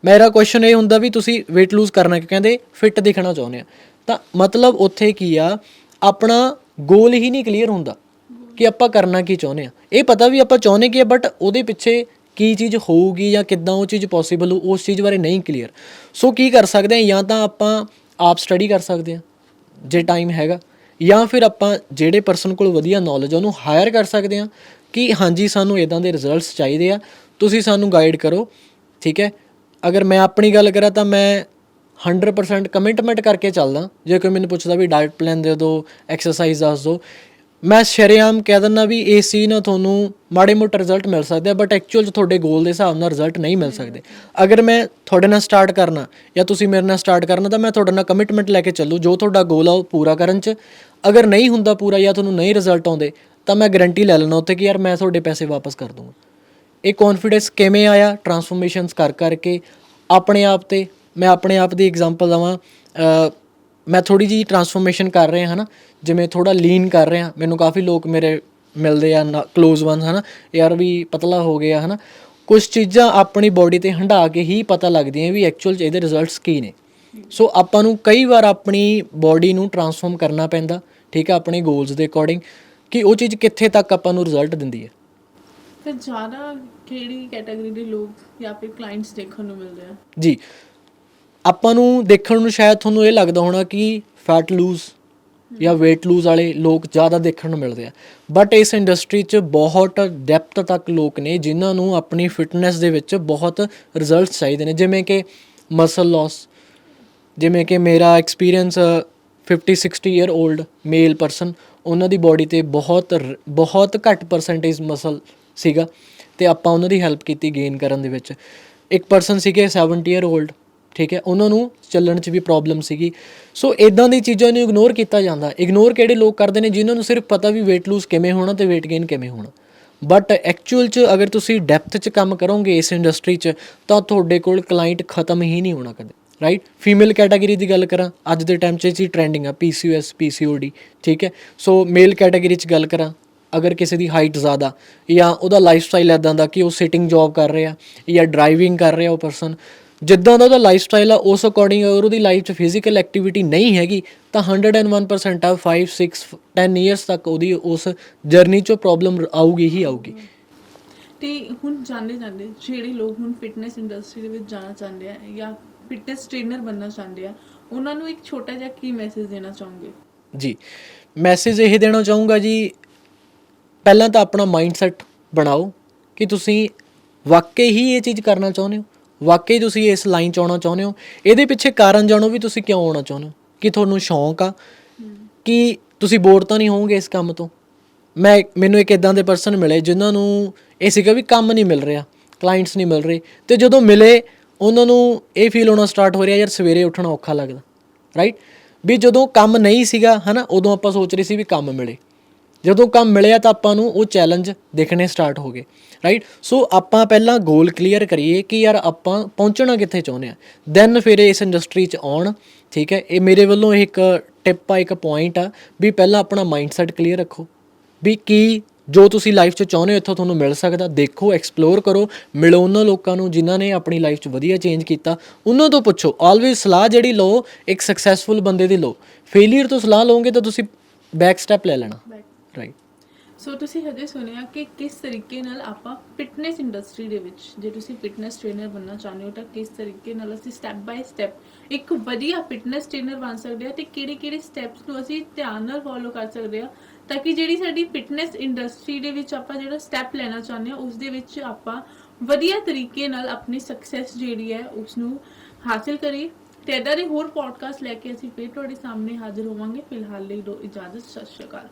S2: ਮੇਰਾ ਕੁਐਸਚਨ ਇਹ ਹੁੰਦਾ ਵੀ ਤੁਸੀਂ weight lose ਕਰਨਾ ਕਿ ਕਹਿੰਦੇ? ਫਿੱਟ ਦਿਖਣਾ ਚਾਹੁੰਦੇ ਆ। ਤਾਂ ਮਤਲਬ ਉੱਥੇ ਕੀ ਆ? ਆਪਣਾ ਗੋਲ ਹੀ ਨਹੀਂ ਕਲੀਅਰ ਹੁੰਦਾ ਕਿ ਆਪਾਂ ਕਰਨਾ ਕੀ ਚਾਹੁੰਦੇ ਆ। ਇਹ ਪਤਾ ਵੀ ਆਪਾਂ ਚਾਹੁੰਦੇ ਕੀ ਆ ਬਟ ਉਹਦੇ ਪਿੱਛੇ ਕੀ ਚੀਜ਼ ਹੋਊਗੀ ਜਾਂ ਕਿੱਦਾਂ ਉਹ ਚੀਜ਼ ਪੋਸੀਬਲ ਹੋ ਉਸ ਚੀਜ਼ ਬਾਰੇ ਨਹੀਂ ਕਲੀਅਰ ਸੋ ਕੀ ਕਰ ਸਕਦੇ ਆ? ਜਾਂ ਤਾਂ ਆਪਾਂ ਆਪ ਸਟੱਡੀ ਕਰ ਸਕਦੇ ਆ, ਜੇ ਟਾਈਮ ਹੈਗਾ। ਜਾਂ ਫਿਰ ਆਪਾਂ ਜਿਹੜੇ ਪਰਸਨ ਕੋਲ ਵਧੀਆ ਨੌਲੇਜ ਉਹਨੂੰ ਹਾਇਰ ਕਰ ਸਕਦੇ ਆ ਕਿ ਹਾਂਜੀ, ਸਾਨੂੰ ਇਦਾਂ ਦੇ ਰਿਜ਼ਲਟਸ ਚਾਹੀਦੇ ਆ। ਤੁਸੀਂ ਸਾਨੂੰ ਗਾਈਡ ਕਰੋ, ਠੀਕ ਹੈ? ਅਗਰ ਮੈਂ ਆਪਣੀ ਗੱਲ ਕਰਾਂ ਤਾਂ ਮੈਂ 100% ਕਮਿਟਮੈਂਟ ਕਰਕੇ ਚੱਲਦਾ। ਜੇ ਕੋਈ ਮੈਨੂੰ ਪੁੱਛਦਾ ਵੀ ਡਾਈਟ ਪਲਾਨ ਦੇ ਦਿਓ ਐਕਸਰਸਾਈਜ਼ ਦੱਸ ਦਿਓ, ਮੈਂ ਸ਼ਰੇਆਮ ਕਹਿ ਦਿੰਦਾ ਵੀ ਇਸ ਚੀਜ਼ ਨਾਲ ਤੁਹਾਨੂੰ ਮਾੜੇ ਮੋਟੇ ਰਿਜ਼ਲਟ ਮਿਲ ਸਕਦੇ ਆ ਬਟ ਐਕਚੁਅਲ 'ਚ ਤੁਹਾਡੇ ਗੋਲ ਦੇ ਹਿਸਾਬ ਨਾਲ ਰਿਜ਼ਲਟ ਨਹੀਂ ਮਿਲ ਸਕਦੇ। ਅਗਰ ਮੈਂ ਤੁਹਾਡੇ ਨਾਲ ਸਟਾਰਟ ਕਰਨਾ ਜਾਂ ਤੁਸੀਂ ਮੇਰੇ ਨਾਲ ਸਟਾਰਟ ਕਰਨਾ ਤਾਂ ਮੈਂ ਤੁਹਾਡੇ ਨਾਲ ਕਮਿਟਮੈਂਟ ਲੈ ਕੇ ਚੱਲੂ, ਜੋ ਤੁਹਾਡਾ ਗੋਲ ਆ ਉਹ ਪੂਰਾ ਕਰਨ 'ਚ। ਅਗਰ ਨਹੀਂ ਹੁੰਦਾ ਪੂਰਾ ਜਾਂ ਤੁਹਾਨੂੰ ਨਹੀਂ ਰਿਜ਼ਲਟ ਆਉਂਦੇ, ਤਾਂ ਮੈਂ ਗਾਰੰਟੀ ਲੈ ਲੈਣਾ ਉੱਤੇ ਕਿ ਯਾਰ ਮੈਂ ਤੁਹਾਡੇ ਪੈਸੇ ਵਾਪਸ ਕਰ ਦੂੰਗਾ। ਇਹ ਕੌਨਫੀਡੈਂਸ ਕਿਵੇਂ ਆਇਆ ਟਰਾਂਸਫਰਮੇਸ਼ਨਸ ਕਰ ਕਰਕੇ? ਆਪਣੇ ਆਪ ਤੇ, ਮੈਂ ਆਪਣੇ ਆਪ ਦੀ ਐਗਜ਼ਾਮਪਲ ਦਵਾਂ ਮੈਂ ਥੋੜੀ ਜੀ ਟਰਾਂਸਫਰਮੇਸ਼ਨ ਕਰ ਰਿਹਾ, ਹਨਾ? ਜਿਵੇਂ ਥੋੜਾ ਲੀਨ ਕਰ ਰਿਹਾ। ਮੈਨੂੰ ਕਾਫੀ ਲੋਕ ਮੇਰੇ ਮਿਲਦੇ ਆ ক্লোਜ਼ ਵਨਸ ਹਨਾ? ਯਾਰ ਵੀ ਪਤਲਾ ਹੋ ਗਿਆ, ਹਨਾ? ਕੁਝ ਚੀਜ਼ਾਂ ਆਪਣੀ ਬਾਡੀ ਤੇ ਹੰਢਾ ਕੇ ਹੀ ਪਤਾ ਲੱਗਦੀਆਂ ਵੀ ਐਕਚੁਅਲ ਚ ਇਹਦੇ ਰਿਜ਼ਲਟਸ ਕੀ ਨੇ। ਸੋ ਆਪਾਂ ਨੂੰ ਕਈ ਵਾਰ ਆਪਣੀ ਬਾਡੀ ਨੂੰ ਟਰਾਂਸਫਾਰਮ ਕਰਨਾ ਪੈਂਦਾ, ਠੀਕ ਹੈ ਆਪਣੇ ਗੋਲਸ ਦੇ ਅਕੋਰਡਿੰਗ ਕਿ ਉਹ ਚੀਜ਼ ਕਿੱਥੇ ਤੱਕ ਆਪਾਂ ਨੂੰ ਰਿਜ਼ਲਟ ਦਿੰਦੀ ਹੈ।
S1: ਫਿਰ ਜ਼ਿਆਦਾ ਕਿਹੜੀ ਕੈਟਾਗਰੀ ਦੇ ਲੋਕ ਜਾਂ ਫਿਰ ਕਲਾਇੰਟਸ ਦੇਖਣ ਨੂੰ ਮਿਲਦੇ ਆ?
S2: ਜੀ ਆਪਾਂ ਨੂੰ ਦੇਖਣ ਨੂੰ ਸ਼ਾਇਦ ਤੁਹਾਨੂੰ ਇਹ ਲੱਗਦਾ ਹੋਣਾ ਕਿ ਫੈਟ ਲੂਜ਼ ਜਾਂ weight ਲੂਜ਼ ਵਾਲੇ ਲੋਕ ਜ਼ਿਆਦਾ ਦੇਖਣ ਨੂੰ ਮਿਲਦੇ ਆ। ਬਟ ਇਸ ਇੰਡਸਟਰੀ 'ਚ ਬਹੁਤ ਡੈਪਥ ਤੱਕ ਲੋਕ ਨੇ ਜਿਨ੍ਹਾਂ ਨੂੰ ਆਪਣੀ ਫਿਟਨੈਸ ਦੇ ਵਿੱਚ ਬਹੁਤ ਰਿਜ਼ਲਟਸ ਚਾਹੀਦੇ ਨੇ। ਜਿਵੇਂ ਕਿ ਮਸਲ ਲਾਸ ਜਿਵੇਂ ਕਿ ਮੇਰਾ experience 50 60 year old male person ਉਹਨਾਂ ਦੀ ਬਾਡੀ ਤੇ ਬਹੁਤ ਬਹੁਤ ਘੱਟ ਪਰਸੈਂਟੇਜ ਮਸਲ ਸੀਗਾ ਤੇ ਆਪਾਂ ਉਹਨਾਂ ਦੀ ਹੈਲਪ ਕੀਤੀ ਗੇਨ ਕਰਨ ਦੇ ਵਿੱਚ। ਇੱਕ ਪਰਸਨ ਸੀਗੇ 70 ਈਅਰ 올ਡ ਠੀਕ ਹੈ? ਉਹਨਾਂ ਨੂੰ ਚੱਲਣ 'ਚ ਵੀ ਪ੍ਰੋਬਲਮ ਸੀਗੀ। ਸੋ ਇਦਾਂ ਦੀ ਚੀਜ਼ਾਂ ਨੂੰ ਇਗਨੋਰ ਕੀਤਾ ਜਾਂਦਾ। ਇਗਨੋਰ ਕਿਹੜੇ ਲੋਕ ਕਰਦੇ ਨੇ ਜਿਨ੍ਹਾਂ ਨੂੰ ਸਿਰਫ ਪਤਾ ਵੀ weight lose ਕਿਵੇਂ ਹੋਣਾ ਤੇ weight gain ਕਿਵੇਂ ਹੋਣਾ। ਬਟ ਐਕਚੁਅਲ 'ਚ ਅਗਰ ਤੁਸੀਂ ਡੈਪਥ 'ਚ ਕੰਮ ਕਰੋਗੇ ਇਸ ਇੰਡਸਟਰੀ 'ਚ, ਤਾਂ ਤੁਹਾਡੇ ਕੋਲ ਕਲਾਇੰਟ ਖਤਮ ਹੀ ਨਹੀਂ ਹੋਣਾ ਕਦੇ ਰਾਈਟ ਫੀਮੇਲ ਕੈਟਾਗਰੀ ਦੀ ਗੱਲ ਕਰਾਂ, ਅੱਜ ਦੇ ਟਾਈਮ 'ਚ ਇਹ ਚੀਜ਼ ਟ੍ਰੈਂਡਿੰਗ ਆ ਪੀਸੀਓਐਸ ਪੀਸੀਓਡੀ ਠੀਕ ਹੈ? ਸੋ ਮੇਲ ਕੈਟਾਗਰੀ 'ਚ ਗੱਲ ਕਰਾਂ ਅਗਰ ਕਿਸੇ ਦੀ ਹਾਈਟ ਜ਼ਿਆਦਾ ਜਾਂ ਉਹਦਾ ਲਾਈਫ ਸਟਾਈਲ ਇਦਾਂ ਦਾ ਕਿ ਉਹ ਸਿਟਿੰਗ ਜੌਬ ਕਰ ਰਿਹਾ ਜਾਂ ਡਰਾਈਵਿੰਗ ਕਰ ਰਿਹਾ ਉਹ ਪਰਸਨ ਜਿੱਦਾਂ ਦਾ ਉਹਦਾ ਲਾਈਫ ਸਟਾਈਲ ਆ ਉਸ ਅਕੋਰਡਿੰਗ ਅਗਰ ਉਹਦੀ ਲਾਈਫ 'ਚ ਫਿਜ਼ੀਕਲ ਐਕਟੀਵਿਟੀ ਨਹੀਂ ਹੈਗੀ ਤਾਂ 101% ਆ 5 6 10 ਇਅਰਸ ਤੱਕ ਉਹਦੀ ਉਸ ਜਰਨੀ 'ਚੋਂ ਪ੍ਰੋਬਲਮ ਆਊਗੀ ਹੀ ਆਊਗੀ।
S1: ਤੇ ਹੁਣ ਜਾਣਦੇ ਜਾਂਦੇ ਜਿਹੜੇ ਲੋਕ ਹੁਣ ਫਿਟਨੈਸ ਇੰਡਸਟਰੀ ਦੇ ਵਿੱਚ ਜਾਣਾ ਚਾਹੁੰਦੇ ਆ ਜਾਂ ਫਿਟਨੈਸ ਟ੍ਰੇਨਰ ਬਣਨਾ ਚਾਹੁੰਦੇ ਆ ਉਹਨਾਂ ਨੂੰ ਇੱਕ ਛੋਟਾ ਜਿਹਾ ਕੀ ਮੈਸੇਜ ਦੇਣਾ ਚਾਹੋਗੇ?
S2: ਜੀ ਮੈਸੇਜ ਇਹ ਦੇਣਾ ਚਾਹੂੰਗਾ ਜੀ ਪਹਿਲਾਂ ਤਾਂ ਆਪਣਾ ਮਾਈਂਡਸੈਟ ਬਣਾਓ ਕਿ ਤੁਸੀਂ ਵਾਕਈ ਹੀ ਇਹ ਚੀਜ਼ ਕਰਨਾ ਚਾਹੁੰਦੇ ਹੋ। ਵਾਕਈ ਤੁਸੀਂ ਇਸ ਲਾਈਨ 'ਚ ਆਉਣਾ ਚਾਹੁੰਦੇ ਹੋ। ਇਹਦੇ ਪਿੱਛੇ ਕਾਰਨ ਜਾਣੋ ਵੀ ਤੁਸੀਂ ਕਿਉਂ ਆਉਣਾ ਚਾਹੁੰਦੇ ਹੋ। ਕਿ ਤੁਹਾਨੂੰ ਸ਼ੌਂਕ ਆ? ਕਿ ਤੁਸੀਂ ਬੋਰ ਤਾਂ ਨਹੀਂ ਹੋਵੋਗੇ ਇਸ ਕੰਮ ਤੋਂ? ਮੈਂ, ਮੈਨੂੰ ਇੱਕ ਇਦਾਂ ਦੇ ਪਰਸਨ ਮਿਲੇ ਜਿਨ੍ਹਾਂ ਨੂੰ ਇਹ ਸੀਗਾ ਵੀ ਕੰਮ ਨਹੀਂ ਮਿਲ ਰਿਹਾ ਕਲਾਇੰਟਸ ਨਹੀਂ ਮਿਲ ਰਹੇ। ਤੇ ਜਦੋਂ ਮਿਲੇ, ਉਹਨਾਂ ਨੂੰ ਇਹ ਫੀਲ ਹੋਣਾ ਸਟਾਰਟ ਹੋ ਰਿਹਾ, ਯਾਰ ਸਵੇਰੇ ਉੱਠਣਾ ਔਖਾ ਲੱਗਦਾ ਰਾਈਟ ਵੀ ਜਦੋਂ ਕੰਮ ਨਹੀਂ ਸੀਗਾ, ਹਨਾ, ਉਦੋਂ ਆਪਾਂ ਸੋਚ ਰਹੇ ਸੀ ਵੀ ਕੰਮ ਮਿਲੇ। ਜਦੋਂ ਕੰਮ ਮਿਲਿਆ ਤਾਂ ਆਪਾਂ ਨੂੰ ਉਹ ਚੈਲੰਜ ਦੇਖਣੇ ਸਟਾਰਟ ਹੋ ਗਏ ਰਾਈਟ ਸੋ ਆਪਾਂ ਪਹਿਲਾਂ ਗੋਲ ਕਲੀਅਰ ਕਰੀਏ ਕਿ ਯਾਰ ਆਪਾਂ ਪਹੁੰਚਣਾ ਕਿੱਥੇ ਚਾਹੁੰਦੇ ਆ। ਦੈਨ ਫਿਰ ਇਸ ਇੰਡਸਟਰੀ 'ਚ ਆਉਣ, ਠੀਕ ਹੈ? ਇਹ ਮੇਰੇ ਵੱਲੋਂ ਇੱਕ ਟਿਪ ਆ, ਇੱਕ ਪੁਆਇੰਟ ਆ ਵੀ ਪਹਿਲਾਂ ਆਪਣਾ ਮਾਈਂਡਸੈਟ ਕਲੀਅਰ ਰੱਖੋ ਵੀ ਕੀ ਜੋ ਤੁਸੀਂ ਲਾਈਫ 'ਚ ਚਾਹੁੰਦੇ ਹੋ, ਇੱਥੋਂ ਤੁਹਾਨੂੰ ਮਿਲ ਸਕਦਾ। ਦੇਖੋ ਐਕਸਪਲੋਰ ਕਰੋ, ਮਿਲੋ ਉਹਨਾਂ ਲੋਕਾਂ ਨੂੰ ਜਿਨ੍ਹਾਂ ਨੇ ਆਪਣੀ ਲਾਈਫ 'ਚ ਵਧੀਆ ਚੇਂਜ ਕੀਤਾ। ਉਹਨਾਂ ਤੋਂ ਪੁੱਛੋ ਆਲਵੇਜ਼ ਸਲਾਹ ਜਿਹੜੀ ਲਓ, ਇੱਕ ਸਕਸੈਸਫੁਲ ਬੰਦੇ ਦੀ ਲਓ। ਫੇਲਿਅਰ ਤੋਂ ਸਲਾਹ ਲਓਗੇ ਤਾਂ ਤੁਸੀਂ ਬੈਕ ਸਟੈਪ ਲੈ ਲੈਣਾ।
S1: ਸੋ ਤੁਸੀਂ ਹਜੇ ਸੁਣਿਆ ਕਿ ਕਿਸ ਤਰੀਕੇ ਨਾਲ ਆਪਾਂ ਫਿਟਨੈਸ ਇੰਡਸਟਰੀ ਦੇ ਵਿੱਚ, ਜੇ ਤੁਸੀਂ ਫਿਟਨੈਸ ਟ੍ਰੇਨਰ ਬਣਨਾ ਚਾਹੁੰਦੇ ਹੋ, ਤਾਂ ਕਿਸ ਤਰੀਕੇ ਨਾਲ ਅਸੀਂ ਸਟੈਪ ਬਾਈ ਸਟੈਪ ਇੱਕ ਵਧੀਆ ਫਿਟਨੈਸ ਟ੍ਰੇਨਰ ਬਣ ਸਕਦੇ ਹਾਂ ਤੇ ਕਿਹੜੇ ਕਿਹੜੇ ਸਟੈਪਸ ਨੂੰ ਅਸੀਂ ਧਿਆਨ ਨਾਲ ਫੋਲੋ ਕਰ ਸਕਦੇ ਹਾਂ, ਤਾਂ ਕਿ ਜਿਹੜੀ ਸਾਡੀ ਫਿਟਨੈਸ ਇੰਡਸਟਰੀ ਦੇ ਵਿੱਚ ਆਪਾਂ ਜਿਹੜਾ ਸਟੈਪ ਲੈਣਾ ਚਾਹੁੰਦੇ ਹਾਂ, ਉਸ ਦੇ ਵਿੱਚ ਆਪਾਂ ਵਧੀਆ ਤਰੀਕੇ ਨਾਲ ਆਪਣੀ ਸਕਸੈਸ ਜਿਹੜੀ ਹੈ ਉਸ ਨੂੰ ਹਾਸਿਲ ਕਰੀਏ। ਤੇ ਇਦਾਂ ਦੇ ਹੋਰ ਪੋਡਕਾਸਟ ਲੈ ਕੇ ਅਸੀਂ ਫਿਰ ਤੁਹਾਡੇ ਸਾਹਮਣੇ ਹਾਜ਼ਰ ਹੋਵਾਂਗੇ। ਫਿਲਹਾਲ ਲਈ ਦੋ ਇਜਾਜ਼ਤ, ਸਤਿ ਸ਼੍ਰੀ ਅਕਾਲ।